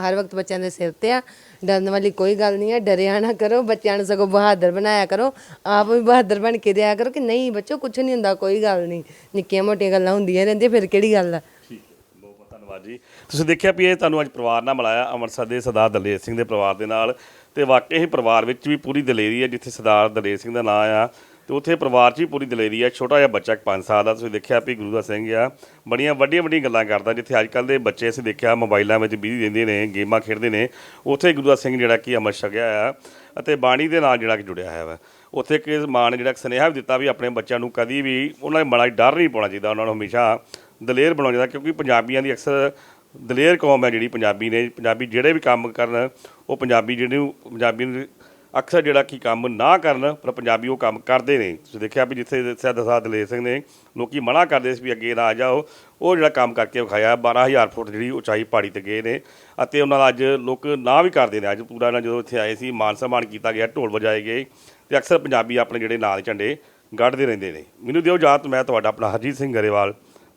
ਹਰ ਵਕਤ ਬੱਚਿਆਂ ਦੇ ਸਿਰ ਤੇ ਆ। ਡਰਨ ਵਾਲੀ ਕੋਈ ਗੱਲ ਨਹੀਂ ਹੈ, ਡਰਿਆ ਨਾ ਕਰੋ, ਬੱਚਿਆਂ ਨੂੰ ਸਗੋਂ ਬਹਾਦਰ ਬਣਾਇਆ ਕਰੋ। ਆਪ ਵੀ ਬਹਾਦਰ ਬਣ ਕੇ ਰਿਹਾ ਕਰੋ ਕਿ ਨਹੀਂ, ਬੱਚੋ ਕੁਝ ਨਹੀਂ ਹੁੰਦਾ, ਕੋਈ ਗੱਲ ਨਹੀਂ। ਨਿੱਕੀਆਂ ਮੋਟੀਆਂ ਗੱਲਾਂ ਹੁੰਦੀਆਂ ਰਹਿੰਦੀਆਂ, ਫਿਰ ਕਿਹੜੀ ਗੱਲ ਆ ਠੀਕ ਹੈ ਬਹੁਤ ਬਹੁਤ ਧੰਨਵਾਦ ਜੀ। ਤੁਸੀਂ ਦੇਖਿਆ ਵੀ ਇਹ ਤੁਹਾਨੂੰ ਅੱਜ ਪਰਿਵਾਰ ਨਾਲ ਮਿਲਾਇਆ, ਅੰਮ੍ਰਿਤਸਰ ਦੇ ਸਰਦਾਰ ਦਲੇਰ ਸਿੰਘ ਦੇ ਪਰਿਵਾਰ ਦੇ ਨਾਲ ਤੇ ਵਾਕਈ ਹੀ ਪਰਿਵਾਰ ਵਿੱਚ ਵੀ ਪੂਰੀ ਦਲੇਰੀ ਹੈ ਜਿੱਥੇ ਸਰਦਾਰ ਦਲੇਰ ਸਿੰਘ ਦਾ ਨਾਂ ਆ ਤੇ ਉੱਥੇ ਪਰਿਵਾਰ 'ਚ ਵੀ ਪੂਰੀ ਦਲੇਰੀ ਹੈ ਛੋਟਾ ਜਿਹਾ ਬੱਚਾ 5 ਸਾਲ ਦਾ, ਤੁਸੀਂ ਦੇਖਿਆ ਵੀ ਗੁਰੂ ਦਾ ਸਿੰਘ ਆ, ਬੜੀਆਂ ਵੱਡੀਆਂ ਵੱਡੀਆਂ ਗੱਲਾਂ ਕਰਦਾ ਜਿੱਥੇ ਅੱਜ ਕੱਲ ਦੇ ਬੱਚੇ ਅਸੀਂ ਦੇਖਿਆ ਮੋਬਾਈਲਾਂ ਵਿੱਚ ਬਿਜ਼ੀ ਰਹਿੰਦੇ ਨੇ, ਗੇਮਾਂ ਖੇਡਦੇ ਨੇ, ਉੱਥੇ ਗੁਰੂ ਦਾ ਸਿੰਘ ਜਿਹੜਾ ਕਿ ਅਮਰ ਛਕਿਆ ਆ ਅਤੇ ਬਾਣੀ ਦੇ ਨਾਲ ਜਿਹੜਾ ਕਿ ਜੁੜਿਆ ਹੋਇਆ ਵਾ। ਉੱਥੇ ਕਿ ਮਾਂ ਨੇ ਜਿਹੜਾ ਇੱਕ ਸੁਨੇਹਾ ਵੀ ਦਿੱਤਾ ਵੀ ਆਪਣੇ ਬੱਚਿਆਂ ਨੂੰ ਕਦੀ ਵੀ ਉਹਨਾਂ ਦੇ ਮਨਾਂ ਡਰ ਨਹੀਂ ਪਾਉਣਾ ਚਾਹੀਦਾ, ਉਹਨਾਂ ਨੂੰ ਹਮੇਸ਼ਾ ਦਲੇਰ ਬਣਾਉਣਾ ਚਾਹੀਦਾ, ਕਿਉਂਕਿ ਪੰਜਾਬੀਆਂ ਦੀ ਅਕਸਰ ਦਲੇਰ ਕੌਮ ਹੈ ਜਿਹੜੀ ਪੰਜਾਬੀ ਨੇ, ਪੰਜਾਬੀ ਜਿਹੜੇ ਵੀ ਕੰਮ ਕਰਨ, ਉਹ ਪੰਜਾਬੀ ਜਿਹੜੇ ਨੂੰ, ਪੰਜਾਬੀ ਨੂੰ ਅਕਸਰ ਜਿਹੜਾ ਕੀ ਕੰਮ ਨਾ ਕਰਨ, ਪਰ ਪੰਜਾਬੀ ਉਹ ਕੰਮ ਕਰਦੇ ਨੇ। ਤੁਸੀਂ ਦੇਖਿਆ ਵੀ ਜਿੱਥੇ ਦੱਸਿਆ ਦਸਾ ਦਲੇਰ ਸਿੰਘ ਨੇ ਲੋਕੀ ਮਨਾ ਕਰਦੇ ਸੀ ਵੀ ਅੱਗੇ ਨਾ ਆ ਜਾਓ, ਉਹ ਜਿਹੜਾ ਕੰਮ ਕਰਕੇ ਵਿਖਾਇਆ 12000 ਫੁੱਟ ਜਿਹੜੀ ਉਚਾਈ ਪਹਾੜੀ ਤੇ ਗਏ ਨੇ, ਅਤੇ ਉਹਨਾਂ ਦਾ ਅੱਜ ਲੋਕ ਨਾ ਵੀ ਕਰਦੇ ਨੇ। ਅੱਜ ਪੂਰਾ ਨਾ ਜਦੋਂ ਇੱਥੇ ਆਏ ਸੀ, ਮਾਨ ਸਨਮਾਨ ਕੀਤਾ ਗਿਆ, ਢੋਲ ਵਜਾਏ ਗਏ, ਤੇ ਅਕਸਰ ਪੰਜਾਬੀ ਆਪਣੇ ਜਿਹੜੇ ਨਾਲ ਝੰਡੇ ਗੱਡਦੇ ਰਹਿੰਦੇ ਨੇ। ਮੈਨੂੰ ਦਿਓ ਜਾਤ, ਮੈਂ ਤੁਹਾਡਾ ਆਪਣਾ ਹਰਜੀਤ ਸਿੰਘ ਗਰੇਵਾਲ।